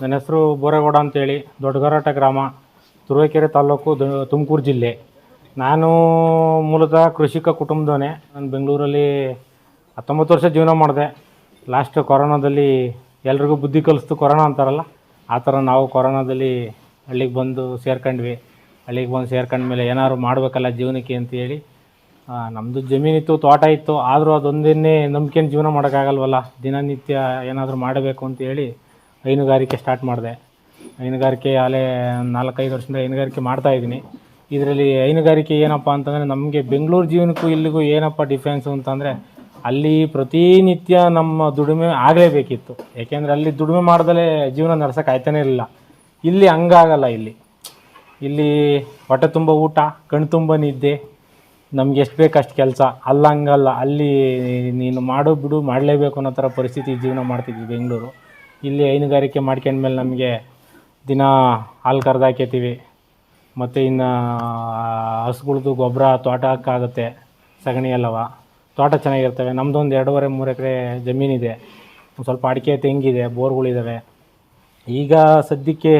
ನನ್ನ ಹೆಸರು ಬೋರೇಗೌಡ ಅಂತೇಳಿ, ದೊಡ್ಡಗರಾಟ ಗ್ರಾಮ, ತುರುವೇಕೆರೆ ತಾಲೂಕು ತುಮಕೂರು ಜಿಲ್ಲೆ. ನಾನು ಮೂಲತಃ ಕೃಷಿಕ ಕುಟುಂಬದವನೇ. ನಾನು ಬೆಂಗಳೂರಲ್ಲಿ ಹತ್ತೊಂಬತ್ತು ವರ್ಷ ಜೀವನ ಮಾಡಿದೆ. ಲಾಸ್ಟ್ ಕೊರೋನಾದಲ್ಲಿ ಎಲ್ರಿಗೂ ಬುದ್ಧಿ ಕಲಿಸ್ತು ಕೊರೋನಾ ಅಂತಾರಲ್ಲ, ಆ ಥರ ನಾವು ಕೊರೋನಾದಲ್ಲಿ ಹಳ್ಳಿಗೆ ಬಂದು ಸೇರ್ಕೊಂಡ್ವಿ. ಹಳ್ಳಿಗೆ ಬಂದು ಸೇರ್ಕೊಂಡ್ಮೇಲೆ ಏನಾದ್ರು ಮಾಡಬೇಕಲ್ಲ ಜೀವನಕ್ಕೆ ಅಂತೇಳಿ ನಮ್ಮದು ಜಮೀನಿತ್ತು, ತೋಟ ಇತ್ತು. ಆದರೂ ಅದೊಂದನ್ನೇ ನಂಬ್ಕೊಂಡು ಜೀವನ ಮಾಡೋಕ್ಕಾಗಲ್ವಲ್ಲ? ದಿನನಿತ್ಯ ಏನಾದರೂ ಮಾಡಬೇಕು ಅಂತೇಳಿ ಹೈನುಗಾರಿಕೆ ಸ್ಟಾರ್ಟ್ ಮಾಡಿದೆ. ಹೈನುಗಾರಿಕೆ ಆಲೇ ನಾಲ್ಕೈದು ವರ್ಷದಿಂದ ಹೈನುಗಾರಿಕೆ ಮಾಡ್ತಾಯಿದ್ದೀನಿ ಇದರಲ್ಲಿ ಹೈನುಗಾರಿಕೆ ಏನಪ್ಪ ಅಂತಂದರೆ ನಮಗೆ ಬೆಂಗಳೂರು ಜೀವನಕ್ಕೂ ಇಲ್ಲಿಗೂ ಏನಪ್ಪ ಡಿಫ್ರೆನ್ಸು ಅಂತಂದರೆ ಅಲ್ಲಿ ಪ್ರತಿನಿತ್ಯ ನಮ್ಮ ದುಡಿಮೆ ಆಗಲೇಬೇಕಿತ್ತು. ಏಕೆಂದರೆ ಅಲ್ಲಿ ದುಡಿಮೆ ಮಾಡ್ದಲೇ ಜೀವನ ನಡ್ಸೋಕೆ ಆಯ್ತಾನೇ ಇರಲಿಲ್ಲ. ಇಲ್ಲಿ ಹಂಗಾಗಲ್ಲ ಇಲ್ಲಿ. ಇಲ್ಲಿ ಹೊಟ್ಟೆ ತುಂಬ ಊಟ, ಕಣ್ಣು ತುಂಬ ನಿದ್ದೆ, ನಮ್ಗೆ ಎಷ್ಟು ಬೇಕು ಅಷ್ಟು ಕೆಲಸ. ಅಲ್ಲ ಹಂಗಲ್ಲ ಅಲ್ಲಿ ನೀನು ಮಾಡು, ಬಿಡು, ಮಾಡಲೇಬೇಕು ಅನ್ನೋ ಥರ ಪರಿಸ್ಥಿತಿ ಜೀವನ ಮಾಡ್ತಿದ್ವಿ ಬೆಂಗಳೂರು. ಇಲ್ಲಿ ಹೈನುಗಾರಿಕೆ ಮಾಡ್ಕೊಂಡ್ಮೇಲೆ ನಮಗೆ ದಿನ ಹಾಲು ಕರೆದು ಮತ್ತು ಇನ್ನು ಹಸುಗಳ್ದು ಗೊಬ್ಬರ ತೋಟಕ್ಕಾಗುತ್ತೆ ಸಗಣಿ ಎಲ್ಲವ. ತೋಟ ಚೆನ್ನಾಗಿರ್ತವೆ. ನಮ್ಮದೊಂದು ಎರಡೂವರೆ, ಮೂರು ಎಕರೆ ಜಮೀನಿದೆ ಒಂದು ಸ್ವಲ್ಪ ಅಡಿಕೆ ತೆಂಗಿದೆ ಬೋರ್ಗಳಿದ್ದಾವೆ ಈಗ ಸದ್ಯಕ್ಕೆ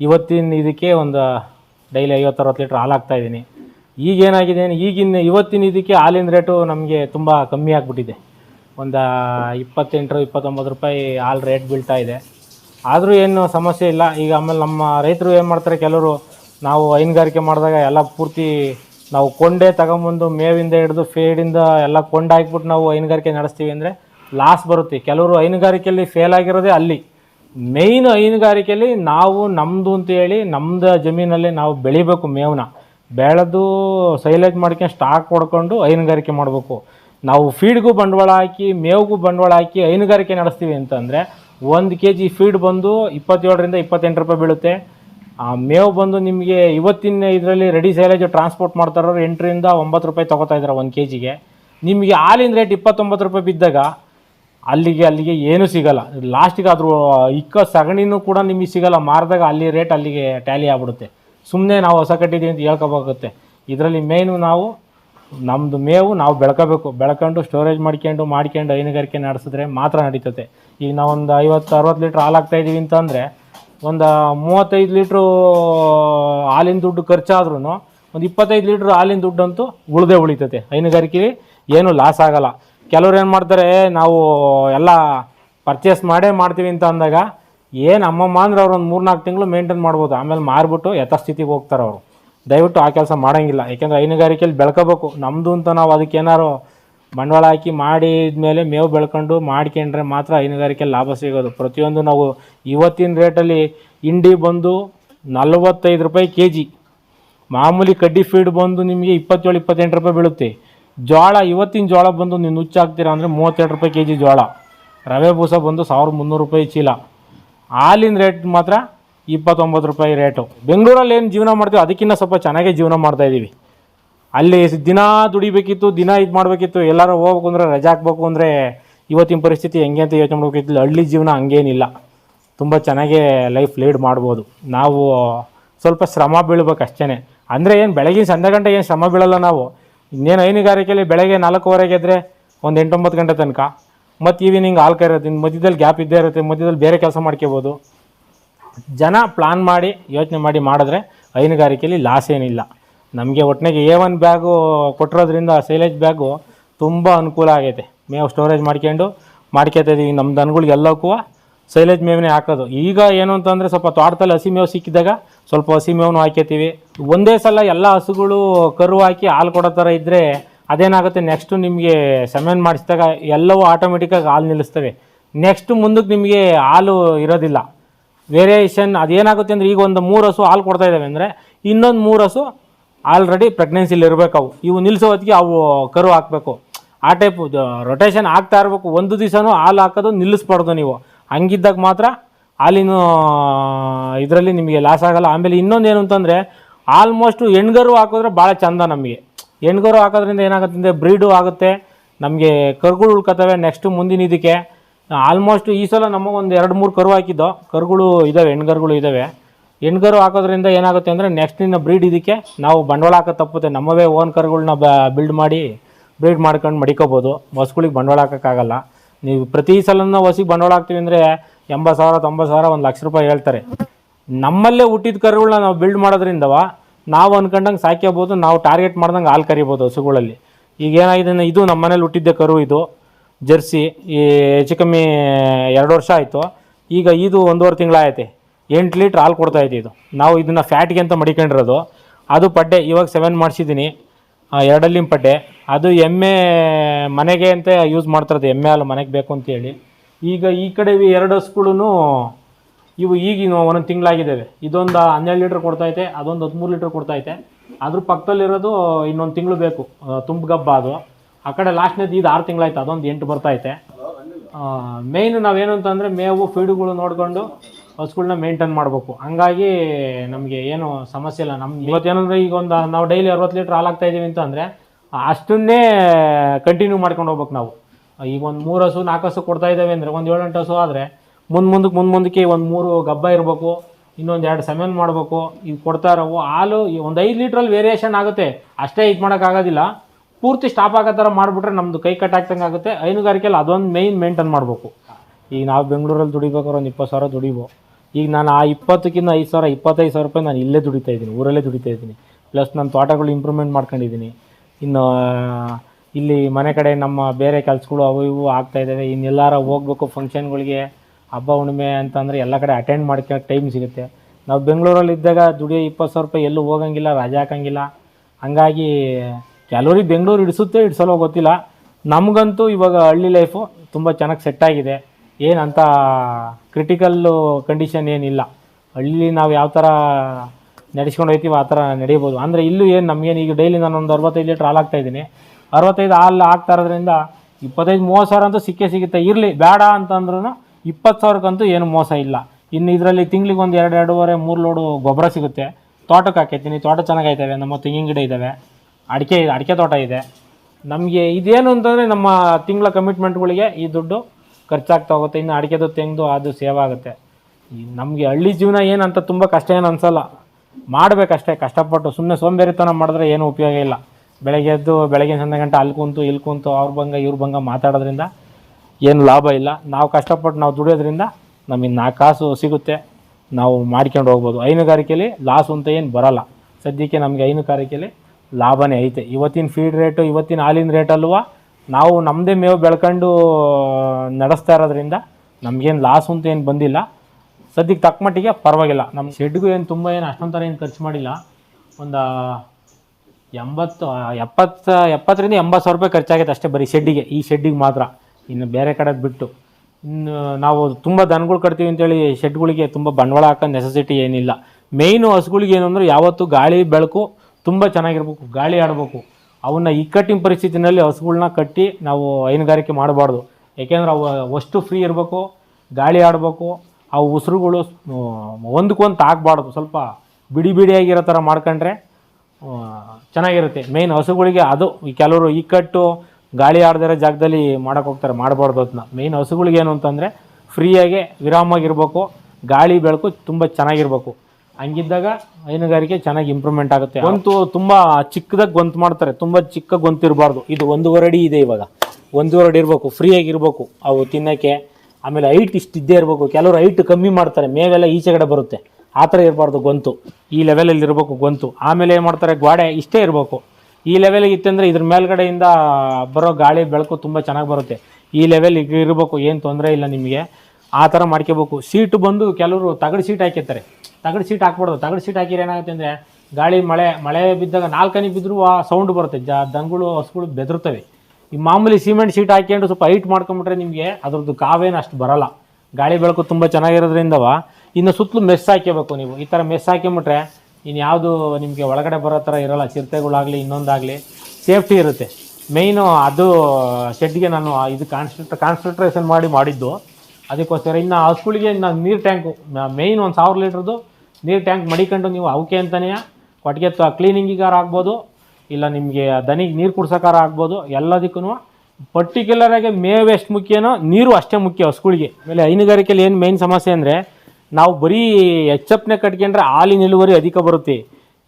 ಇವತ್ತಿನ ಇದಕ್ಕೆ ಒಂದು ಡೈಲಿ ಐವತ್ತು ಅರವತ್ತು ಲೀಟ್ರ್ ಹಾಲು ಹಾಕ್ತಾಯಿದ್ದೀನಿ ಈಗೇನಾಗಿದೆ ಈಗಿನ ಇವತ್ತಿನ ಇದಕ್ಕೆ ಹಾಲಿನ ರೇಟು ನಮಗೆ ತುಂಬ ಕಮ್ಮಿ ಆಗಿಬಿಟ್ಟಿದೆ. ಒಂದು ಇಪ್ಪತ್ತೆಂಟು ಇಪ್ಪತ್ತೊಂಬತ್ತು ರೂಪಾಯಿ ಆಲ್ ರೇಟ್ ಬೀಳ್ತಾ ಇದೆ. ಆದರೂ ಏನು ಸಮಸ್ಯೆ ಇಲ್ಲ. ಈಗ ಆಮೇಲೆ ನಮ್ಮ ರೈತರು ಏನು ಮಾಡ್ತಾರೆ? ಕೆಲವರು ನಾವು ಹೈನುಗಾರಿಕೆ ಮಾಡಿದಾಗ ಎಲ್ಲ ಪೂರ್ತಿ ನಾವು ಕೊಂಡೆ ತಗೊಂಬಂದು ಮೇವಿಂದ ಹಿಡಿದು ಫೇಡಿಂದ ಎಲ್ಲ ಕೊಂಡೆ ಹಾಕ್ಬಿಟ್ಟು ನಾವು ಹೈನುಗಾರಿಕೆ ನಡೆಸ್ತೀವಿ ಅಂದರೆ ಲಾಸ್ ಬರುತ್ತೆ. ಕೆಲವರು ಹೈನುಗಾರಿಕೆಯಲ್ಲಿ ಫೇಲ್ ಆಗಿರೋದೇ ಅಲ್ಲಿ. ಮೇಯ್ನ್ ಹೈನುಗಾರಿಕೆಯಲ್ಲಿ ನಾವು ನಮ್ಮದು ಅಂತೇಳಿ ನಮ್ಮದು ಜಮೀನಲ್ಲಿ ನಾವು ಬೆಳಿಬೇಕು ಮೇವನ್ನ ಬೆಳೆದು ಸೈಲೇಜ್ ಮಾಡ್ಕೊಂಡು ಸ್ಟಾಕ್ ಹೊಡ್ಕೊಂಡು ಹೈನುಗಾರಿಕೆ ಮಾಡಬೇಕು. ನಾವು ಫೀಡ್ಗೂ ಬಂಡವಾಳ ಹಾಕಿ, ಮೇವಿಗೂ ಬಂಡವಾಳ ಹಾಕಿ ಹೈನುಗಾರಿಕೆ ನಡೆಸ್ತೀವಿ ಅಂತಂದರೆ ಒಂದು ಕೆ ಜಿ ಫೀಡ್ ಬಂದು ಇಪ್ಪತ್ತೇಳರಿಂದ ಇಪ್ಪತ್ತೆಂಟು ರೂಪಾಯಿ ಬೀಳುತ್ತೆ. ಆ ಮೇವು ಬಂದು ನಿಮಗೆ ಇವತ್ತಿನ ಇದರಲ್ಲಿ ರೆಡಿ ಸೈಲೇಜ್ ಟ್ರಾನ್ಸ್ಪೋರ್ಟ್ ಮಾಡ್ತಾರೋರು ಎಂಟರಿಂದ ಒಂಬತ್ತು ರೂಪಾಯಿ ತೊಗೋತಾ ಇದ್ದಾರೆ ಒಂದು ಕೆ ಜಿಗೆ ನಿಮಗೆ ಹಾಲಿನ ರೇಟ್ ಇಪ್ಪತ್ತೊಂಬತ್ತು ರೂಪಾಯಿ ಬಿದ್ದಾಗ ಅಲ್ಲಿಗೆ ಅಲ್ಲಿಗೆ ಏನೂ ಸಿಗಲ್ಲ. ಲಾಸ್ಟಿಗೆ ಅದ್ರ ಇಕ್ಕ ಸಗಣಿನೂ ಕೂಡ ನಿಮಗೆ ಸಿಗಲ್ಲ. ಮಾರಿದಾಗ ಅಲ್ಲಿ ರೇಟ್ ಅಲ್ಲಿಗೆ ಟ್ಯಾಲಿ ಆಗ್ಬಿಡುತ್ತೆ. ಸುಮ್ಮನೆ ನಾವು ಹೊಸ ಕಟ್ಟಿದ್ದೀವಿ ಅಂತ ಹೇಳ್ಕೋಬೇಕಾಗುತ್ತೆ. ಇದರಲ್ಲಿ ಮೇಯ್ನು ನಾವು ನಮ್ಮದು ಮೇವು ನಾವು ಬೆಳ್ಕೋಬೇಕು. ಬೆಳ್ಕೊಂಡು ಸ್ಟೋರೇಜ್ ಮಾಡ್ಕೊಂಡು ಮಾಡ್ಕೊಂಡು ಹೈನುಗಾರಿಕೆ ನಡೆಸಿದ್ರೆ ಮಾತ್ರ ನಡೀತದೆ. ಈಗ ನಾವೊಂದು ಐವತ್ತು, ಅರವತ್ತು ಲೀಟ್ರ್ ಹಾಲು ಹಾಕ್ತಾಯಿದ್ದೀವಿ ಅಂತಂದರೆ, ಒಂದು ಮೂವತ್ತೈದು ಲೀಟ್ರು ಹಾಲಿನ ದುಡ್ಡು ಖರ್ಚಾದ್ರೂ ಒಂದು ಇಪ್ಪತ್ತೈದು ಲೀಟ್ರ್ ಹಾಲಿನ ದುಡ್ಡಂತೂ ಉಳ್ದೇ ಉಳಿತತೆ ಹೈನುಗಾರಿಕೆಲಿ ಏನೂ ಲಾಸ್ ಆಗಲ್ಲ. ಕೆಲವ್ರು ಏನು ಮಾಡ್ತಾರೆ, ನಾವು ಎಲ್ಲ ಪರ್ಚೇಸ್ ಮಾಡೇ ಮಾಡ್ತೀವಿ ಅಂತ ಅಂದಾಗ, ಏನು ಅಮ್ಮಮ್ಮ ಅಂದ್ರೆ ಅವ್ರು ಒಂದು ಮೂರ್ನಾಲ್ಕು ತಿಂಗಳು ಮೇಂಟೈನ್ ಮಾಡ್ಬೋದು. ಆಮೇಲೆ ಮಾರ್ಬಿಟ್ಟು ಯಥಸ್ಥಿತಿಗೆ ಹೋಗ್ತಾರೆ ಅವರು. ದಯವಿಟ್ಟು ಆ ಕೆಲಸ ಮಾಡೋಂಗಿಲ್ಲ. ಯಾಕೆಂದರೆ ಹೈನುಗಾರಿಕೆಯಲ್ಲಿ ಬೆಳ್ಕೋಬೇಕು. ನಮ್ಮದು ಅಂತ ನಾವು ಅದಕ್ಕೇನಾರು ಬಂಡವಾಳ ಹಾಕಿ ಮಾಡಿದ್ಮೇಲೆ ಮೇವು ಬೆಳ್ಕೊಂಡು ಮಾಡ್ಕೊಂಡ್ರೆ ಮಾತ್ರ ಹೈನುಗಾರಿಕೆಯಲ್ಲಿ ಲಾಭ ಸಿಗೋದು. ಪ್ರತಿಯೊಂದು ನಾವು ಇವತ್ತಿನ ರೇಟಲ್ಲಿ ಇಂಡಿ ಬಂದು ನಲವತ್ತೈದು ರೂಪಾಯಿ ಕೆ ಜಿ ಮಾಮೂಲಿ ಕಡ್ಡಿ ಫೀಡ್ ಬಂದು ನಿಮಗೆ ಇಪ್ಪತ್ತೇಳು, ಇಪ್ಪತ್ತೆಂಟು ರೂಪಾಯಿ ಬೀಳುತ್ತೆ. ಜೋಳ ಇವತ್ತಿನ ಜೋಳ ಬಂದು ನೀವು ನುಚ್ಚಾಕ್ತೀರಾ ಅಂದರೆ ಮೂವತ್ತೆರಡು ರೂಪಾಯಿ ಕೆ ಜಿ ಜೋಳ ರವೆ ಬೂಸ ಬಂದು ಸಾವಿರದ ಮುನ್ನೂರು ರೂಪಾಯಿ ಚೀಲ. ಹಾಲಿನ ರೇಟ್ ಮಾತ್ರ ಇಪ್ಪತ್ತೊಂಬತ್ತು ರೂಪಾಯಿ ರೇಟು. ಬೆಂಗಳೂರಲ್ಲಿ ಏನು ಜೀವನ ಮಾಡ್ತೀವಿ ಅದಕ್ಕಿಂತ ಸ್ವಲ್ಪ ಚೆನ್ನಾಗೇ ಜೀವನ ಮಾಡ್ತಾ ಇದ್ದೀವಿ ಅಲ್ಲಿ ದಿನ ದುಡಿಬೇಕಿತ್ತು, ದಿನ ಇದು ಮಾಡಬೇಕಿತ್ತು, ಎಲ್ಲರೂ ಹೋಗ್ಬೇಕು ಅಂದರೆ ರಜೆ ಹಾಕ್ಬೇಕು ಅಂದರೆ ಇವತ್ತಿನ ಪರಿಸ್ಥಿತಿ ಹೆಂಗೆ ಅಂತ ಯೋಚನೆ ಮಾಡಬೇಕಿತ್ತು. ಹಳ್ಳಿ ಜೀವನ ಹಂಗೇನಿಲ್ಲ. ತುಂಬ ಚೆನ್ನಾಗೇ ಲೈಫ್ ಲೀಡ್ ಮಾಡ್ಬೋದು. ನಾವು ಸ್ವಲ್ಪ ಶ್ರಮ ಬೀಳ್ಬೇಕು ಅಷ್ಟೇ ಅಂದರೆ ಏನು ಬೆಳಗಿನ ಸಂಜೆ ಗಂಟೆ ಏನು ಶ್ರಮ ಬೀಳಲ್ಲ ನಾವು. ಇನ್ನೇನು ಹೈನುಗಾರಿಕೆಯಲ್ಲಿ ಬೆಳಗ್ಗೆ ನಾಲ್ಕುವರೆಗೆ ಇದ್ದರೆ ಒಂದು ಎಂಟೊಂಬತ್ತು ಗಂಟೆ ತನಕ. ಮತ್ತು ಈವ್ನಿಂಗ್ ಹಾಲು ಕರೆಯೋದು, ಮಧ್ಯದಲ್ಲಿ ಗ್ಯಾಪ್ ಇದ್ದೇ ಇರುತ್ತೆ, ಮಧ್ಯದಲ್ಲಿ ಬೇರೆ ಕೆಲಸ ಮಾಡ್ಕೋಬೋದು ಜನ ಪ್ಲಾನ್ ಮಾಡಿ, ಯೋಚನೆ ಮಾಡಿ ಮಾಡಿದ್ರೆ ಹೈನುಗಾರಿಕೆಯಲ್ಲಿ ಲಾಸ್ ಏನಿಲ್ಲ. ನಮಗೆ ಒಟ್ಟಿನಾಗೆ ಎ ಒನ್ ಬ್ಯಾಗು ಕೊಟ್ಟಿರೋದ್ರಿಂದ ಸೈಲೇಜ್ ಬ್ಯಾಗು ತುಂಬ ಅನುಕೂಲ ಆಗೈತೆ. ಮೇವು ಸ್ಟೋರೇಜ್ ಮಾಡ್ಕೊಂಡು ಮಾಡ್ಕೊತಾ ಇದೀವಿ ನಮ್ಮ ದನಗಳಿಗೆ ಎಲ್ಲಕ್ಕೂ ಸೈಲೇಜ್ ಮೇವನೇ ಹಾಕೋದು. ಈಗ ಏನು ಅಂತಂದರೆ ಸ್ವಲ್ಪ ತೋಟದಲ್ಲಿ ಹಸಿ ಮೇವು ಸಿಕ್ಕಿದಾಗ ಸ್ವಲ್ಪ ಹಸಿ ಮೇವನ್ನು ಹಾಕ್ಯತೀವಿ ಒಂದೇ ಸಲ ಎಲ್ಲ ಹಸುಗಳು ಕರು ಹಾಕಿ ಹಾಲು ಕೊಡೋ ಥರ ಇದ್ದರೆ ಅದೇನಾಗುತ್ತೆ? ನೆಕ್ಸ್ಟು ನಿಮಗೆ ಸೆಮೆನ್ ಮಾಡಿಸಿದಾಗ ಎಲ್ಲವೂ ಆಟೋಮೆಟಿಕ್ಕಾಗಿ ಹಾಲು ನಿಲ್ಲಿಸ್ತವೆ. ನೆಕ್ಸ್ಟ್ ಮುಂದಕ್ಕೆ ನಿಮಗೆ ಹಾಲು ಇರೋದಿಲ್ಲ. ವೇರಿಯೇಷನ್ ಅದೇನಾಗುತ್ತೆ ಅಂದರೆ ಈಗ ಒಂದು ಮೂರು ಹಸು ಹಾಲು ಕೊಡ್ತಾ ಇದ್ದಾವೆ ಅಂದರೆ ಇನ್ನೊಂದು ಮೂರು ಹಸು ಆಲ್ರೆಡಿ ಪ್ರೆಗ್ನೆನ್ಸಿಲಿ ಇರಬೇಕು ಅವು. ಇವು ನಿಲ್ಲಿಸೋ ಹೊತ್ತಿಗೆ ಅವು ಕರು ಹಾಕಬೇಕು. ಆ ಟೈಪ್ ರೊಟೇಷನ್ ಆಗ್ತಾ ಇರಬೇಕು. ಒಂದು ದಿವಸನೂ ಹಾಲು ಹಾಕೋದು ನಿಲ್ಲಿಸ್ಬಾರ್ದು ನೀವು. ಹಂಗಿದ್ದಾಗ ಮಾತ್ರ ಹಾಲಿನ ಇದರಲ್ಲಿ ನಿಮಗೆ ಲಾಸ್ ಆಗೋಲ್ಲ. ಆಮೇಲೆ ಇನ್ನೊಂದು ಏನು ಅಂತಂದರೆ ಆಲ್ಮೋಸ್ಟು ಹೆಣ್ಗರು ಹಾಕಿದ್ರೆ ಭಾಳ ಚಂದ ನಮಗೆ. ಹೆಣ್ಗರು ಹಾಕೋದ್ರಿಂದ ಏನಾಗುತ್ತೆ ಅಂದರೆ ಬ್ರೀಡು ಆಗುತ್ತೆ. ನಮಗೆ ಕರುಗಳು ಉಳ್ಕೊತವೆ ನೆಕ್ಸ್ಟು ಮುಂದಿನ ಇದಕ್ಕೆ. ಆಲ್ಮೋಸ್ಟ್ ಈ ಸಲ ನಮಗೊಂದು ಎರಡು ಮೂರು ಕರು ಹಾಕಿದ್ದು, ಕರುಗಳು ಇದ್ದಾವೆ ಹೆಣ್ಗರುಗಳು ಇದ್ದಾವೆ ಹೆಣ್ಗರು ಹಾಕೋದ್ರಿಂದ ಏನಾಗುತ್ತೆ ಅಂದರೆ ನೆಕ್ಸ್ಟ್ ಇನ್ನು ಬ್ರೀಡ್ ಇದಕ್ಕೆ ನಾವು ಬಂಡವಾಳ ಹಾಕೋ ತಪ್ಪುತ್ತೆ. ನಮ್ಮವೇ ಓನ್ ಕರುಗಳನ್ನ ಬಿಲ್ಡ್ ಮಾಡಿ ಬ್ರೀಡ್ ಮಾಡ್ಕೊಂಡು ಮಡಿಕೋಬೋದು. ಹಸುಗಳಿಗೆ ಬಂಡವಾಳ ಹಾಕೋಕ್ಕಾಗಲ್ಲ. ನೀವು ಪ್ರತಿ ಸಲನ ಹೊಸಿಗೆ ಬಂಡವಾಳ ಹಾಕ್ತೀವಿ ಅಂದರೆ ಎಂಬತ್ತು ಸಾವಿರ ತೊಂಬತ್ತು ಸಾವಿರ, ಒಂದು ಲಕ್ಷ ರೂಪಾಯಿ ಹೇಳ್ತಾರೆ. ನಮ್ಮಲ್ಲೇ ಹುಟ್ಟಿದ ಕರುಗಳನ್ನ ನಾವು ಬಿಲ್ಡ್ ಮಾಡೋದ್ರಿಂದವ ನಾವು ಅಂದ್ಕೊಂಡಂಗೆ ಸಾಕ್ಯಬೋದು, ನಾವು ಟಾರ್ಗೆಟ್ ಮಾಡ್ದಂಗೆ ಹಾಲು ಕರಿಬೋದು ಹಸುಗಳಲ್ಲಿ. ಈಗ ಏನಾಗಿದೆ ಇದು ನಮ್ಮ ಮನೇಲಿ ಹುಟ್ಟಿದ್ದೆ ಕರು ಇದು. ಜರ್ಸಿ, ಈ ಹೆಚ್ಚು ಕಮ್ಮಿ ಎರಡು ವರ್ಷ ಆಯಿತು. ಈಗ ಇದು ಒಂದೂವರೆ ತಿಂಗಳಾಯ್ತೆ ಎಂಟು ಲೀಟ್ರ್ ಹಾಲು ಕೊಡ್ತಾ ಇದೆ ನಾವು ಇದನ್ನು ಫ್ಯಾಟ್ಗೆ ಅಂತ ಮಡಿಕೊಂಡಿರೋದು. ಅದು ಪಡ್ಡೆ, ಇವಾಗ ಸೆವೆನ್ ಮಾಡಿಸಿದ್ದೀನಿ ಎರಡಲ್ಲಿನ ಪಡ್ಡೆ. ಅದು ಎಮ್ಮೆ ಮನೆಗೆ ಅಂತ ಯೂಸ್ ಮಾಡ್ತಿರೋದು, ಎಮ್ಮೆ ಹಾಲು ಮನೆಗೆ ಬೇಕು ಅಂತೇಳಿ ಈಗ ಈ ಕಡೆ ಎರಡು ಹಸುಗಳೂ ಇವು ಈಗಿನ ಒಂದೊಂದು ತಿಂಗಳಾಗಿದ್ದಾವೆ. ಇದೊಂದು ಹನ್ನೆರಡು ಲೀಟ್ರ್ ಕೊಡ್ತೈತೆ ಅದೊಂದು ಹದಿಮೂರು ಲೀಟ್ರ್ ಕೊಡ್ತೈತೆ ಅದ್ರ ಪಕ್ಕದಲ್ಲಿರೋದು ಇನ್ನೊಂದು ತಿಂಗಳು ಬೇಕು. ತುಂಬ ಗಬ್ಬ ಅದು. ಆ ಕಡೆ ಲಾಸ್ಟ್ನೇದು ಇದು ಆರು ತಿಂಗಳಾಯ್ತು, ಅದೊಂದು ಎಂಟು ಬರ್ತೈತೆ ಮೇಯ್ನ್ ನಾವೇನು ಅಂತಂದರೆ ಮೇವು, ಫೀಡುಗಳು ನೋಡಿಕೊಂಡು ಹಸುಗಳನ್ನ ಮೇಂಟೈನ್ ಮಾಡಬೇಕು. ಹಂಗಾಗಿ ನಮಗೆ ಏನು ಸಮಸ್ಯೆ ಇಲ್ಲ. ನಮ್ಗೆ ಇವತ್ತೇನಂದ್ರೆ ಈಗ ಒಂದು ನಾವು ಡೈಲಿ ಅರವತ್ತು ಲೀಟ್ರ್ ಹಾಲು ಇದ್ದೀವಿ ಅಂತಂದರೆ ಅಷ್ಟನ್ನೇ ಕಂಟಿನ್ಯೂ ಮಾಡ್ಕೊಂಡು ಹೋಗ್ಬೇಕು ನಾವು. ಈಗ ಒಂದು ಮೂರು ಹಸು, ನಾಲ್ಕು ಹಸು ಕೊಡ್ತಾ ಇದ್ದಾವೆ ಅಂದರೆ ಒಂದು ಏಳೆಂಟು ಹಸು ಆದರೆ ಮುಂದೆ ಮುಂದಕ್ಕೆ ಮುಂದೆ ಮುಂದಕ್ಕೆ ಒಂದು ಮೂರು ಗಬ್ಬ ಇರಬೇಕು, ಇನ್ನೊಂದು ಎರಡು ಸೆಮೆನ್ ಮಾಡಬೇಕು. ಈಗ ಕೊಡ್ತಾ ಇರೋವು ಹಾಲು ಒಂದು ಐದು ಲೀಟ್ರಲ್ಲಿ ವೇರಿಯೇಷನ್ ಆಗುತ್ತೆ. ಅಷ್ಟೇ ಇದು ಮಾಡೋಕ್ಕಾಗೋದಿಲ್ಲ ಪೂರ್ತಿ ಸ್ಟಾಪ್ ಆಗೋ ಥರ ಮಾಡಿಬಿಟ್ರೆ ನಮ್ಮದು ಕೈ ಕಟ್ಟಾಗ್ತಂಗೆ ಆಗುತ್ತೆ. ಹೈನುಗಾರಿಕೆಯಲ್ಲಿ ಅದೊಂದು ಮೇಯ್ನ್ ಮೇಂಟೈನ್ ಮಾಡಬೇಕು. ಈಗ ನಾವು ಬೆಂಗಳೂರಲ್ಲಿ ದುಡಿಬೇಕಾದ್ರೆ ಒಂದು ಇಪ್ಪತ್ತು ಸಾವಿರ ದುಡಿಬೋ ಈಗ ನಾನು ಆ ಇಪ್ಪತ್ತಕ್ಕಿಂತ ಐದು ಸಾವಿರ, ಇಪ್ಪತ್ತೈದು ಸಾವಿರ ರೂಪಾಯಿ ನಾನು ಇಲ್ಲೇ ದುಡಿತಾ ಇದ್ದೀನಿ, ಊರಲ್ಲೇ ದುಡಿತಾ ಇದ್ದೀನಿ. ಪ್ಲಸ್ ನಾನು ತೋಟಗಳು ಇಂಪ್ರೂವ್ಮೆಂಟ್ ಮಾಡ್ಕೊಂಡಿದ್ದೀನಿ. ಇನ್ನು ಇಲ್ಲಿ ಮನೆ ಕಡೆ ನಮ್ಮ ಬೇರೆ ಕೆಲಸಗಳು ಅವು ಇವು ಆಗ್ತಾ ಇದ್ದಾವೆ ಇನ್ನೆಲ್ಲಾರ ಹೋಗ್ಬೇಕು ಫಂಕ್ಷನ್ಗಳಿಗೆ ಹಬ್ಬ ಹುಣ್ಣಿಮೆ ಅಂತಂದರೆ ಎಲ್ಲ ಕಡೆ ಅಟೆಂಡ್ ಮಾಡ್ಕೊಳ್ಳೋಕೆ ಟೈಮ್ ಸಿಗುತ್ತೆ. ನಾವು ಬೆಂಗಳೂರಲ್ಲಿ ಇದ್ದಾಗ ದುಡಿಯೋ ಇಪ್ಪತ್ತು ಸಾವಿರ ರೂಪಾಯಿ ಎಲ್ಲೂ ಹೋಗಂಗಿಲ್ಲ, ರಜೆ ಹಾಕಂಗಿಲ್ಲ. ಹಂಗಾಗಿ ಕೆಲವ್ರಿಗೆ ಬೆಂಗಳೂರು ಹಿಡಿಸುತ್ತೆ ಹಿಡ್ಸಲ್ಲೋ ಗೊತ್ತಿಲ್ಲ. ನಮಗಂತೂ ಇವಾಗ ಹಳ್ಳಿ ಲೈಫು ತುಂಬ ಚೆನ್ನಾಗಿ ಸೆಟ್ ಆಗಿದೆ. ಏನಂತ ಕ್ರಿಟಿಕಲ್ಲು ಕಂಡೀಷನ್ ಏನಿಲ್ಲ. ಹಳ್ಳಿ ನಾವು ಯಾವ ಥರ ನಡೆಸ್ಕೊಂಡು ಹೋಗ್ತೀವಿ ಆ ಥರ ನಡೀಬೋದು. ಅಂದರೆ ಇಲ್ಲೂ ಏನು ನಮಗೇನು ಈಗ ಡೈಲಿ ನಾನು ಒಂದು ಅರವತ್ತೈದು ಲೀಟ್ರ್ ಹಾಲು ಹಾಕ್ತಾ ಇದ್ದೀನಿ. ಅರವತ್ತೈದು ಹಾಲು ಹಾಕ್ತಾ ಇರೋದ್ರಿಂದ ಇಪ್ಪತ್ತೈದು ಮೂವತ್ತು ಸಾವಿರ ಅಂತೂ ಸಿಕ್ಕೇ ಸಿಗುತ್ತೆ. ಇರಲಿ, ಬೇಡ ಅಂತಂದ್ರೂ ಇಪ್ಪತ್ತು ಸಾವಿರಕ್ಕಂತೂ ಏನು ಮೋಸ ಇಲ್ಲ. ಇನ್ನು ಇದರಲ್ಲಿ ತಿಂಗ್ಳಿಗೆ ಒಂದು ಎರಡು, ಎರಡೂವರೆ, ಮೂರು ಲೋಡು ಗೊಬ್ಬರ ಸಿಗುತ್ತೆ. ತೋಟಕ್ಕೆ ಹಾಕೈತೀನಿ. ತೋಟ ಚೆನ್ನಾಗೈತವೆ ನಮ್ಮ ತೆಂಗಿನ ಗಿಡ ಇದ್ದಾವೆ ಅಡಿಕೆ ಅಡಿಕೆ ತೋಟ ಇದೆ. ನಮಗೆ ಇದೇನು ಅಂತಂದರೆ ನಮ್ಮ ತಿಂಗಳ ಕಮಿಟ್ಮೆಂಟ್ಗಳಿಗೆ ಈ ದುಡ್ಡು ಖರ್ಚಾಗ್ತಾ ಹೋಗುತ್ತೆ. ಇನ್ನು ಅಡಿಕೆದು ತೆಂಗ್ದು ಅದು ಸೇವ್ ಆಗುತ್ತೆ. ನಮಗೆ ಹಳ್ಳಿ ಜೀವನ ಏನಂತ ತುಂಬ ಕಷ್ಟ ಏನು ಅನಿಸಲ್ಲ. ಮಾಡಬೇಕಷ್ಟೇ, ಕಷ್ಟಪಟ್ಟು ಸುಮ್ಮನೆ ಸೋಂಬೇರಿತನ ಮಾಡಿದ್ರೆ ಏನು ಉಪಯೋಗ ಇಲ್ಲ. ಬೆಳಗ್ಗೆ ಎದ್ದು ಬೆಳಗ್ಗೆ ಸಂಜೆ ಗಂಟೆ ಅಲ್ಲಿ ಕುಂತು, ಇಲ್ಲಿ ಕುಂತು, ಅವ್ರ ಭಂಗ ಇವ್ರ ಬಂಗ ಮಾತಾಡೋದ್ರಿಂದ ಏನು ಲಾಭ ಇಲ್ಲ. ನಾವು ಕಷ್ಟಪಟ್ಟು ನಾವು ದುಡಿಯೋದ್ರಿಂದ ನಮಗೆ ನಾಲ್ಕು ಕಾಸು ಸಿಗುತ್ತೆ. ನಾವು ಮಾಡ್ಕೊಂಡು ಹೋಗ್ಬೋದು. ಹೈನುಗಾರಿಕೆಯಲ್ಲಿ ಲಾಸು ಅಂತ ಏನು ಬರೋಲ್ಲ. ಸದ್ಯಕ್ಕೆ ನಮಗೆ ಹೈನುಗಾರಿಕೆಯಲ್ಲಿ ಲಾಭನೇ ಐತೆ. ಇವತ್ತಿನ ಫೀಡ್ ರೇಟು ಇವತ್ತಿನ ಹಾಲಿನ ರೇಟ್ ಅಲ್ವಾ? ನಾವು ನಮ್ಮದೇ ಮೇವು ಬೆಳ್ಕೊಂಡು ನಡೆಸ್ತಾ ಇರೋದ್ರಿಂದ ನಮಗೇನು ಲಾಸ್ ಅಂತ ಏನು ಬಂದಿಲ್ಲ. ಸದ್ಯಕ್ಕೆ ತಕ್ಕ ಮಟ್ಟಿಗೆ ಪರವಾಗಿಲ್ಲ. ನಮ್ಮ ಶೆಡ್ಗೂ ಏನು ತುಂಬ ಏನು ಅಷ್ಟೊಂದು ಥರ ಏನು ಖರ್ಚು ಮಾಡಿಲ್ಲ. ಒಂದು ಎಂಬತ್ತು ಎಪ್ಪತ್ತು, ಎಪ್ಪತ್ತರಿಂದ ಎಂಬತ್ತು ಸಾವಿರ ರೂಪಾಯಿ ಖರ್ಚಾಗೈತೆ ಅಷ್ಟೇ ಬರೀ ಶೆಡ್ಡಿಗೆ. ಈ ಶೆಡ್ಡಿಗೆ ಮಾತ್ರ. ಇನ್ನು ಬೇರೆ ಕಡೆ ಬಿಟ್ಟು. ಇನ್ನು ನಾವು ತುಂಬ ದನಗಳು ಕಟ್ತೀವಿ ಅಂತೇಳಿ ಶೆಡ್ಗಳಿಗೆ ತುಂಬ ಬಂಡವಾಳ ಹಾಕೋ ನೆಸೆಸಿಟಿ ಏನಿಲ್ಲ. ಮೇಯ್ನು ಹಸುಗಳಿಗೆ ಏನು ಅಂದರೆ ಯಾವತ್ತು ಗಾಳಿ, ಬೆಳಕು ತುಂಬ ಚೆನ್ನಾಗಿರ್ಬೇಕು, ಗಾಳಿ ಆಡಬೇಕು. ಅವನ್ನ ಇಕ್ಕಟ್ಟಿನ ಪರಿಸ್ಥಿತಿನಲ್ಲಿ ಹಸುಗಳನ್ನ ಕಟ್ಟಿ ನಾವು ಹೈನುಗಾರಿಕೆ ಮಾಡಬಾರ್ದು. ಯಾಕೆಂದ್ರೆ ಅವು ಅಷ್ಟು ಫ್ರೀ ಇರಬೇಕು, ಗಾಳಿ ಆಡಬೇಕು, ಆ ಉಸಿರುಗಳು ಹೊಂದ್ಕೊಂತ ಆಗಬಾರ್ದು. ಸ್ವಲ್ಪ ಬಿಡಿ ಬಿಡಿಯಾಗಿರೋ ಥರ ಮಾಡ್ಕೊಂಡ್ರೆ ಚೆನ್ನಾಗಿರುತ್ತೆ. ಮೇಯ್ನ್ ಹಸುಗಳಿಗೆ ಅದು, ಈ ಕೆಲವರು ಇಕ್ಕಟ್ಟು, ಗಾಳಿ ಆಡದಿರೋ ಜಾಗದಲ್ಲಿ ಮಾಡೋಕೆ ಹೋಗ್ತಾರೆ, ಮಾಡಬಾರ್ದು ಅದನ್ನ ಮೇಯ್ನ್ ಹಸುಗಳಿಗೆ ಏನು ಅಂತಂದರೆ ಫ್ರೀಯಾಗಿ ವಿರಾಮವಾಗಿರ್ಬೇಕು, ಗಾಳಿ ಬೆಳಕು ತುಂಬ ಚೆನ್ನಾಗಿರ್ಬೇಕು. ಹಂಗಿದ್ದಾಗ ಹೈನುಗಾರಿಕೆ ಚೆನ್ನಾಗಿ ಇಂಪ್ರೂವ್ಮೆಂಟ್ ಆಗುತ್ತೆ. ಗೊಂತು ತುಂಬ ಚಿಕ್ಕದಾಗ ಗೊಂತು ಮಾಡ್ತಾರೆ. ತುಂಬ ಚಿಕ್ಕ ಗೊಂತು ಇರಬಾರ್ದು. ಇದು ಒಂದೂವರೆ ಅಡಿ ಇದೆ ಇವಾಗ. ಒಂದೂವರೆ ಅಡಿ ಇರಬೇಕು ಫ್ರೀಯಾಗಿ ಇರಬೇಕು. ಅವು ತಿನ್ನೋಕ್ಕೆ, ಆಮೇಲೆ ಹೈಟ್ ಇಷ್ಟು ಇದ್ದೇ ಇರಬೇಕು. ಕೆಲವರು ಹೈಟ್ ಕಮ್ಮಿ ಮಾಡ್ತಾರೆ. ಮೇವೆಲ್ಲ ಈಚೆ ಕಡೆ ಬರುತ್ತೆ. ಆ ಥರ ಇರಬಾರ್ದು ಗೊಂತು. ಈ ಲೆವೆಲಲ್ಲಿ ಇರಬೇಕು ಗೊಂತು. ಆಮೇಲೆ ಏನು ಮಾಡ್ತಾರೆ, ಗ್ವಾಡೆ ಇಷ್ಟೇ ಇರಬೇಕು. ಈ ಲೆವೆಲಿಗೆ ಇತ್ತಂದರೆ ಇದ್ರ ಮೇಲ್ಗಡೆಯಿಂದ ಬರೋ ಗಾಳಿ, ಬೆಳಕು ತುಂಬ ಚೆನ್ನಾಗಿ ಬರುತ್ತೆ. ಈ ಲೆವೆಲ್ ಇರಬೇಕು. ಏನು ತೊಂದರೆ ಇಲ್ಲ ನಿಮಗೆ. ಆ ಥರ ಮಾಡ್ಕೋಬೇಕು ಸೀಟು ಬಂದು ಕೆಲವರು ತಗಡು ಸೀಟ್ ಹಾಕಿರ್ತಾರೆ ತಗಡು ಸೀಟ್ ಹಾಕ್ಬಾರ್ದು ತಗಡು ಸೀಟ್ ಹಾಕಿದ್ರೆ ಏನಾಗುತ್ತೆ ಅಂದರೆ, ಗಾಳಿ, ಮಳೆ ಮಳೆ ಬಿದ್ದಾಗ ನಾಲ್ಕನಿ ಬಿದ್ದರೂ ಆ ಸೌಂಡ್ ಬರುತ್ತೆ. ಜ ದನಗಳು ಹಸುಗಳು ಬೆದರ್ತವೆ ಈ ಮಾಮೂಲಿ ಸಿಮೆಂಟ್ ಶೀಟ್ ಹಾಕ್ಕೊಂಡು ಸ್ವಲ್ಪ ಹೈಟ್ ಮಾಡ್ಕೊಂಬಿಟ್ರೆ ನಿಮಗೆ ಅದ್ರದ್ದು ಕಾವೇನು ಅಷ್ಟು ಬರಲ್ಲ. ಗಾಳಿ ಬೆಳಕು ತುಂಬ ಚೆನ್ನಾಗಿರೋದ್ರಿಂದವ ಇನ್ನು ಸುತ್ತಲೂ ಮೆಸ್ ಹಾಕ್ಯಬೇಕು ನೀವು. ಈ ಥರ ಮೆಸ್ ಹಾಕ್ಯಂಬಿಟ್ರೆ ಇನ್ನು ಯಾವುದು ನಿಮಗೆ ಒಳಗಡೆ ಬರೋ ಥರ ಇರೋಲ್ಲ. ಚಿರತೆಗಳಾಗಲಿ, ಇನ್ನೊಂದಾಗಲಿ ಸೇಫ್ಟಿ ಇರುತ್ತೆ. ಮೇಯ್ನು ಅದು ಶೆಡ್ಗೆ ನಾನು ಇದು ಕಾನ್ಸ್ಟ್ರ ಕಾನ್ಸಂಟ್ರೇಷನ್ ಮಾಡಿ ಮಾಡಿದ್ದು. ಅದಕ್ಕೋಸ್ಕರ ಇನ್ನು ಹಸುಗಳಿಗೆ ಇನ್ನು ನೀರು ಟ್ಯಾಂಕು ಮೇಯ್ನ್ ಒಂದು ಸಾವಿರ ಲೀಟ್ರದ್ದು ನೀರು ಟ್ಯಾಂಕ್ ಮಡಿಕೊಂಡು ನೀವು ಅವಕ್ಕೆ ಅಂತಲೇ ಕೊಟ್ಟಿಗೆ ಕ್ಲೀನಿಂಗಿಗಾರ ಆಗ್ಬೋದು, ಇಲ್ಲ ನಿಮಗೆ ದನಿಗೆ ನೀರು ಕುಡ್ಸೋಕಾರ ಆಗ್ಬೋದು ಎಲ್ಲದಕ್ಕೂ ಪರ್ಟಿಕ್ಯುಲರ್ ಆಗಿ ಮೇವು ಎಷ್ಟು ಮುಖ್ಯನೋ ನೀರು ಅಷ್ಟೇ ಮುಖ್ಯ ಹಸುಗಳಿಗೆ ಆಮೇಲೆ ಹೈನುಗಾರಿಕೆಯಲ್ಲಿ ಏನು ಮೇನ್ ಸಮಸ್ಯೆ ಅಂದರೆ ನಾವು ಬರೀ ಹೆಚ್ಚಪ್ಪನೆ ಕಟ್ಕೊಂಡ್ರೆ ಹಾಲಿನ ಇಳುವರಿ ಅಧಿಕ ಬರುತ್ತೆ.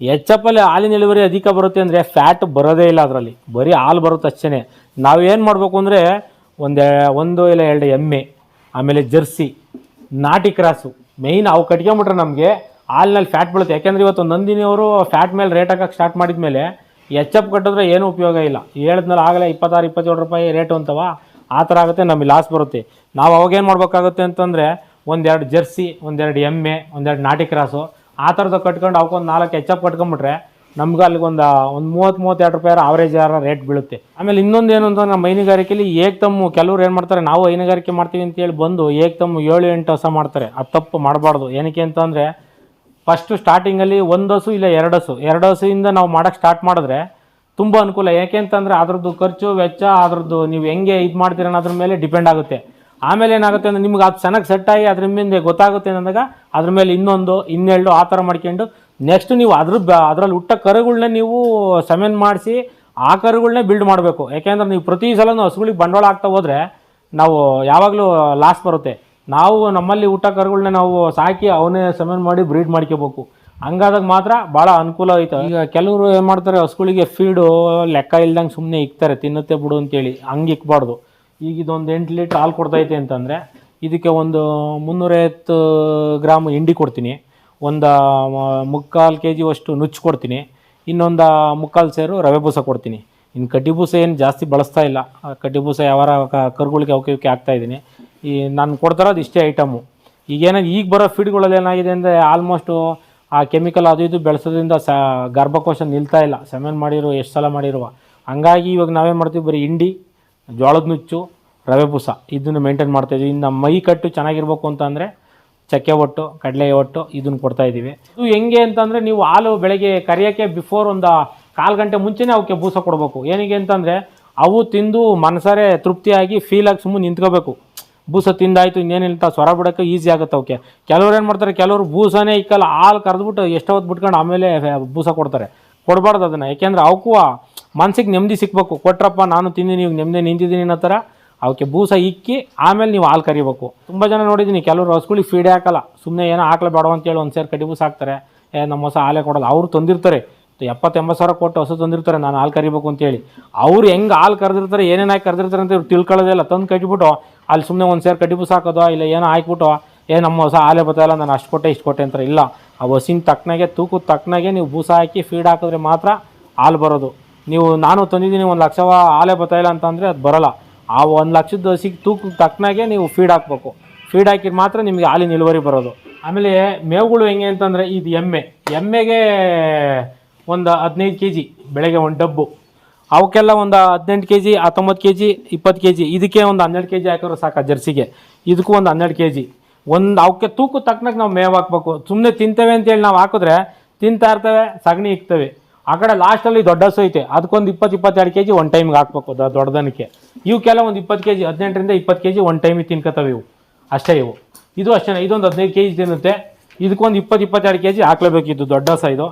ಹೆಚ್ಚಪ್ಪಲ್ಲಿ ಹಾಲಿನ ಇಳುವರಿ ಅಧಿಕ ಬರುತ್ತೆ ಅಂದರೆ ಫ್ಯಾಟ್ ಬರೋದೇ ಇಲ್ಲ ಅದರಲ್ಲಿ. ಬರೀ ಹಾಲು ಬರುತ್ತೆ ಅಷ್ಟೇ ನಾವೇನು ಮಾಡಬೇಕು ಅಂದರೆ ಒಂದೇ ಒಂದು ಇಲ್ಲ ಎರಡು ಎಮ್ಮೆ, ಆಮೇಲೆ ಜರ್ಸಿ, ನಾಟಿ ಕ್ರಾಸು. ಮೇಯ್ನ್ ಅವು ಕಟ್ಕೊಂಬಿಟ್ರೆ ನಮಗೆ ಹಾಲಿನಲ್ಲಿ ಫ್ಯಾಟ್ ಬೀಳುತ್ತೆ. ಯಾಕೆಂದ್ರೆ ಇವತ್ತು ನಂದಿನಿಯವರು ಫ್ಯಾಟ್ ಮೇಲೆ ರೇಟ್ ಹಾಕಕ್ಕೆ ಸ್ಟಾರ್ಟ್ ಮಾಡಿದ ಮೇಲೆ ಎಚ್ ಎಫ್ ಕಟ್ಟಿದ್ರೆ ಏನೂ ಉಪಯೋಗ ಇಲ್ಲ. ಹೇಳಿದ್ಮೇಲೆ ಆಗಲೇ ಇಪ್ಪತ್ತಾರು, ಇಪ್ಪತ್ತೇಳು ರೂಪಾಯಿ ರೇಟು ಅಂತವ. ಆ ಥರ ಆಗುತ್ತೆ, ನಮಗೆ ಲಾಸ್ ಬರುತ್ತೆ. ನಾವು ಅವಾಗೇನು ಮಾಡಬೇಕಾಗುತ್ತೆ ಅಂತಂದರೆ, ಒಂದೆರಡು ಜರ್ಸಿ, ಒಂದೆರಡು ಎಮ್ಮೆ, ಒಂದೆರಡು ನಾಟಿ ಕ್ರಾಸು, ಆ ಥರದ್ದು ಕಟ್ಕೊಂಡು ಅವಕ್ಕೊಂದು ನಾಲ್ಕು ಎಚ್ ಎಫ್ ಕಟ್ಕೊಂಬಿಟ್ರೆ ನಮ್ಗೆ ಅಲ್ಲಿಗೆ ಒಂದು ಒಂದು ಮೂವತ್ತು, ಮೂವತ್ತೆರಡು ರೂಪಾಯಿ ಆವರೇಜ್ ಯಾರ ರೇಟ್ ಬೀಳುತ್ತೆ. ಆಮೇಲೆ ಇನ್ನೊಂದು ಏನು ಅಂತ ನಮ್ಮ ಹೈನುಗಾರಿಕೆಯಲ್ಲಿ ಏಕ್ತಮ್ಮು ಕೆಲವ್ರು ಏನು ಮಾಡ್ತಾರೆ, ನಾವು ಹೈನುಗಾರಿಕೆ ಮಾಡ್ತೀವಿ ಅಂತೇಳಿ ಬಂದು ಏಕ್ತಮ್ಮ ಏಳು ಎಂಟು ಹೊಸ ಮಾಡ್ತಾರೆ. ಅದು ತಪ್ಪು ಮಾಡಬಾರ್ದು. ಏನಕ್ಕೆ ಅಂತಂದರೆ ಫಸ್ಟು ಸ್ಟಾರ್ಟಿಂಗಲ್ಲಿ ಒಂದು ಹಸು ಇಲ್ಲ ಎರಡು ಹಸು. ಎರಡು ಹಸುವಿಂದ ನಾವು ಮಾಡೋಕ್ಕೆ ಸ್ಟಾರ್ಟ್ ಮಾಡಿದ್ರೆ ತುಂಬ ಅನುಕೂಲ. ಯಾಕೆ ಅಂತಂದರೆ ಅದ್ರದ್ದು ಖರ್ಚು, ವೆಚ್ಚ, ಅದ್ರದ್ದು ನೀವು ಹೆಂಗೆ ಇದು ಮಾಡ್ತೀರ ಅನ್ನೋದ್ರ ಮೇಲೆ ಡಿಪೆಂಡ್ ಆಗುತ್ತೆ. ಆಮೇಲೆ ಏನಾಗುತ್ತೆ ಅಂದರೆ ನಿಮ್ಗೆ ಅದು ಚೆನ್ನಾಗಿ ಸೆಟ್ ಆಗಿ ಅದ್ರ ಮುಂದೆ ಗೊತ್ತಾಗುತ್ತೆ ಅಂದಾಗ ಅದ್ರ ಮೇಲೆ ಇನ್ನೊಂದು, ಇನ್ನೆರಡು ಆ ಥರ ಮಾಡ್ಕೊಂಡು ನೆಕ್ಸ್ಟ್ ನೀವು ಅದ್ರ ಬ, ಅದರಲ್ಲಿ ಹುಟ್ಟ ಕರುಗಳನ್ನ ನೀವು ಸಮೆನ್ ಮಾಡಿಸಿ ಆ ಕರುಗಳನ್ನೇ ಬಿಲ್ಡ್ ಮಾಡಬೇಕು. ಯಾಕೆಂದ್ರೆ ನೀವು ಪ್ರತಿ ಸಲನೂ ಹಸುಗಳಿಗೆ ಬಂಡವಾಳ ಆಗ್ತಾ ಹೋದರೆ ನಾವು ಯಾವಾಗಲೂ ಲಾಸ್ ಬರುತ್ತೆ. ನಾವು ನಮ್ಮಲ್ಲಿ ಊಟ ಕರುಗಳನ್ನ ನಾವು ಸಾಕಿ ಅವನ್ನೇ ಸಮನ್ ಮಾಡಿ ಬ್ರೀಡ್ ಮಾಡ್ಕೋಬೇಕು. ಹಂಗಾದಾಗ ಮಾತ್ರ ಭಾಳ ಅನುಕೂಲ ಐತೆ. ಈಗ ಕೆಲವರು ಏನು ಮಾಡ್ತಾರೆ ಹಸುಗಳಿಗೆ ಫೀಡು ಲೆಕ್ಕ ಇಲ್ದಂಗೆ ಸುಮ್ಮನೆ ಇಕ್ತಾರೆ, ತಿನ್ನುತ್ತೆ ಬಿಡು ಅಂತೇಳಿ. ಹಂಗೆ ಇಕ್ಬಾರ್ದು. ಈಗ ಇದೊಂದು ಎಂಟು ಲೀಟ್ರ್ ಹಾಲು ಕೊಡ್ತೈತೆ ಅಂತಂದರೆ, ಇದಕ್ಕೆ ಒಂದು ಮುನ್ನೂರೈವತ್ತು ಗ್ರಾಮ್ ಹಿಂಡಿ ಕೊಡ್ತೀನಿ. ಒಂದು ಮುಕ್ಕಾಲು ಕೆ ಜಿ ಅಷ್ಟು ನುಚ್ಚು ಕೊಡ್ತೀನಿ. ಇನ್ನೊಂದು ಮುಕ್ಕಾಲು ಸೇರು ರವೆ ಬೂಸ ಕೊಡ್ತೀನಿ. ಇನ್ನು ಕಡ್ಡಿ ಬೂಸ ಏನು ಜಾಸ್ತಿ ಬಳಸ್ತಾ ಇಲ್ಲ. ಕಡ್ಡಿ ಬೂಸ ಯಾವಾರ ಕರುಗಳಿಗೆ ಅವಕ್ಕೆ ಇವಕ್ಕೆ ಹಾಕ್ತಾ ಇದ್ದೀನಿ. ಈ ನಾನು ಕೊಡ್ತಾರೋದು ಇಷ್ಟೇ ಐಟಮು. ಈಗೇನೋ ಈಗ ಬರೋ ಫೀಡ್ಗಳಲ್ಲಿ ಏನಾಗಿದೆ ಅಂದರೆ ಆಲ್ಮೋಸ್ಟು ಆ ಕೆಮಿಕಲ್ ಅದು ಇದು ಬೆಳೆಸೋದ್ರಿಂದ ಸ ಗರ್ಭಕೋಶ ನಿಲ್ತಾ ಇಲ್ಲ. ಸೆಮೆನ್ ಮಾಡಿರೋ ಎಷ್ಟು ಸಲ ಮಾಡಿರುವ. ಹಂಗಾಗಿ ಇವಾಗ ನಾವೇನು ಮಾಡ್ತೀವಿ, ಬರೀ ಹಿಂಡಿ, ಜೋಳದ ನುಚ್ಚು, ರವೆ ಪೂಸ ಇದನ್ನು ಮೇಂಟೈನ್ ಮಾಡ್ತಾಯಿದ್ವಿ ಇನ್ನು ಮೈ ಕಟ್ಟು ಚೆನ್ನಾಗಿರ್ಬೇಕು ಅಂತಂದರೆ ಚಕ್ಕೆ ಒಟ್ಟು, ಕಡಲೆ ಒಟ್ಟು ಇದನ್ನು ಕೊಡ್ತಾ ಇದ್ದೀವಿ ಇದು ಹೆಂಗೆ ಅಂತಂದರೆ ನೀವು ಹಾಲು ಬೆಳಗ್ಗೆ ಕರಿಯೋಕ್ಕೆ ಬಿಫೋರ್ ಒಂದು ಕಾಲು ಗಂಟೆ ಮುಂಚೆನೇ ಅವಕ್ಕೆ ಬೂಸ ಕೊಡಬೇಕು. ಏನಿಗೆ ಅಂತಂದರೆ ಅವು ತಿಂದು ಮನಸಾರೆ ತೃಪ್ತಿಯಾಗಿ ಫೀಲಾಗಿ ಸುಮ್ಮನೆ ನಿಂತ್ಕೋಬೇಕು. ಬೂಸ ತಿಂದಾಯ್ತು ಇನ್ನೇನಿಲ್ಲ ಸ್ವರ ಬಿಡೋಕ್ಕೆ ಈಸಿ ಆಗುತ್ತೆ ಓಕೆ ಕೆಲವ್ರು ಏನು ಮಾಡ್ತಾರೆ, ಕೆಲವರು ಬೂಸನೇ ಇಕ್ಕಲ್ಲ, ಹಾಲು ಕರೆದ್ಬಿಟ್ಟು ಎಷ್ಟೋ ಹೊತ್ತು ಬಿಟ್ಕೊಂಡು ಆಮೇಲೆ ಬೂಸ ಕೊಡ್ತಾರೆ. ಕೊಡಬಾರ್ದು ಅದನ್ನು, ಯಾಕೆಂದ್ರೆ ಅವಕ್ಕೂ ಮನ್ಸಿಗೆ ನೆಮ್ಮದಿ ಸಿಕ್ಬೇಕು ಕೊಟ್ರಪ್ಪ, ನಾನು ತಿಂದಿನಿ ನೀವು ನೆಮ್ಮದಿ ನಿಂತಿದ್ದೀನಿ ಅನ್ನೋ ಥರ ಅವಕ್ಕೆ ಬೂಸ ಇಕ್ಕಿ, ಆಮೇಲೆ ನೀವು ಹಾಲು ಕರಿಬೇಕು. ತುಂಬ ಜನ ನೋಡಿದ್ದೀನಿ ಕೆಲವರು ಹಸುಗಳಿಗೆ ಫೀಡೇ ಹಾಕಲ್ಲ. ಸುಮ್ಮನೆ ಏನೋ ಹಾಕ್ಲೇ ಬೇಡ ಅಂತೇಳಿ ಒಂದು ಸೇರಿ ಕಡಿ ಬೂಸ ಹಾಕ್ತಾರೆ. ಏ ನಮ್ಮ ಹೊಸ ಹಾಲೇ ಕೊಡಲ್ಲ. ಅವ್ರು ತಂದಿರ್ತಾರೆ. ಎಪ್ಪತ್ತು ಎಂಬತ್ತು ಸಾವಿರ ಕೊಟ್ಟು ಹೊಸ ತಂದಿರ್ತಾರೆ, ನಾನು ಹಾಲು ಕರಿಬೇಕು ಅಂತೇಳಿ ಅವ್ರು ಹೆಂಗೆ ಹಾಲು ಕರೆದಿರ್ತಾರೆ, ಏನೇನಾಗಿ ಕರೆದಿರ್ತಾರೆ ಅಂತ ಇವ್ರು ತಿಳ್ಕೊಳ್ಳೋದೇ ಇಲ್ಲ. ತಂದು ಕಟ್ಟಿಬಿಟ್ಟು ಅಲ್ಲಿ ಸುಮ್ಮನೆ ಒಂದು ಸೇರು ಕಡ್ಡಿ ಸಾಕೋದು ಇಲ್ಲ ಏನೋ ಹಾಕ್ಬಿಟ್ಟು, ಏ, ನಮ್ಮ ಹೊಸ ಆಲೆ ಬತ್ತಲ್ಲ, ನಾನು ಅಷ್ಟು ಕೊಟ್ಟೆ, ಇಷ್ಟು ಕೊಟ್ಟೆ ಅಂತಾರೆ. ಇಲ್ಲ, ಆ ಹೊಸಿನ ತಕ್ಕನಾಗೆ ತೂಕದ ತಕ್ಕನಾಗೆ ನೀವು ಬೂಸ ಹಾಕಿ ಫೀಡ್ ಹಾಕಿದ್ರೆ ಮಾತ್ರ ಹಾಲು ಬರೋದು. ನೀವು, ನಾನು ತಂದಿದ್ದೀನಿ ಒಂದು ಲಕ್ಷ ಆಲೆ ಬತ್ತಾಯಿಲ್ಲ ಅಂತಂದರೆ ಅದು ಬರೋಲ್ಲ. ಆ ಒಂದು ಲಕ್ಷದ ಹಸಿಗೆ ತೂಕದ ತಕ್ಕನಾಗೆ ನೀವು ಫೀಡ್ ಹಾಕ್ಬೇಕು. ಫೀಡ್ ಹಾಕಿದ್ರೆ ಮಾತ್ರ ನಿಮಗೆ ಹಾಲಿನ ಇಳುವರಿ ಬರೋದು. ಆಮೇಲೆ ಮೇವುಗಳು ಹೆಂಗೆ ಅಂತಂದರೆ, ಇದು ಎಮ್ಮೆ. ಎಮ್ಮೆಗೆ ಒಂದು ಹದಿನೈದು ಕೆ ಜಿ ಬೆಳಗ್ಗೆ ಒಂದು ಡಬ್ಬು. ಅವಕ್ಕೆಲ್ಲ ಒಂದು ಹದಿನೆಂಟು ಕೆ ಜಿ ಹತ್ತೊಂಬತ್ತು ಕೆ ಜಿ ಇಪ್ಪತ್ತು ಕೆ ಜಿ ಇದಕ್ಕೆ ಒಂದು ಹನ್ನೆರಡು ಕೆ ಜಿ ಹಾಕಿದ್ರೆ ಸಾಕು ಜರ್ಸಿಗೆ. ಇದಕ್ಕೂ ಒಂದು ಹನ್ನೆರಡು ಕೆ ಜಿ ಒಂದು ಅವಕ್ಕೆ ತೂಕು ತಕ್ಕನಕ್ಕೆ ನಾವು ಮೇವು ಹಾಕ್ಬೇಕು. ಸುಮ್ಮನೆ ತಿಂತೇವೆ ಅಂತೇಳಿ ನಾವು ಹಾಕಿದ್ರೆ ತಿಂತಾ ಇರ್ತವೆ, ಸಗಣಿ ಇಕ್ತವೆ. ಆ ಕಡೆ ಲಾಸ್ಟಲ್ಲಿ ದೊಡ್ಡ ಹಸು ಐತೆ. ಅದಕ್ಕೊಂದು ಇಪ್ಪತ್ತು, ಇಪ್ಪತ್ತೆರಡು ಕೆ ಜಿ ಒನ್ ಟೈಮ್ಗೆ ಹಾಕ್ಬೇಕು ದೊಡ್ಡದನಕ್ಕೆ. ಇವಕ್ಕೆಲ್ಲ ಒಂದು ಇಪ್ಪತ್ತು ಕೆ ಜಿ ಹದಿನೆಂಟರಿಂದ ಇಪ್ಪತ್ತು ಕೆ ಜಿ ಒನ್ ಟೈಮಿಗೆ ತಿನ್ಕೋತವೆ ಇವು. ಅಷ್ಟೇ ಇವು. ಇದು ಅಷ್ಟೇ ಇದೊಂದು ಹದಿನೈದು ಕೆ ಜಿ ತಿನ್ನುತ್ತೆ. ಇದಕ್ಕೊಂದು ಇಪ್ಪತ್ತು ಇಪ್ಪತ್ತೆರಡು ಕೆ ಜಿ ಹಾಕ್ಲೇಬೇಕಿತ್ತು ದೊಡ್ಡ ಹಸ ಇದು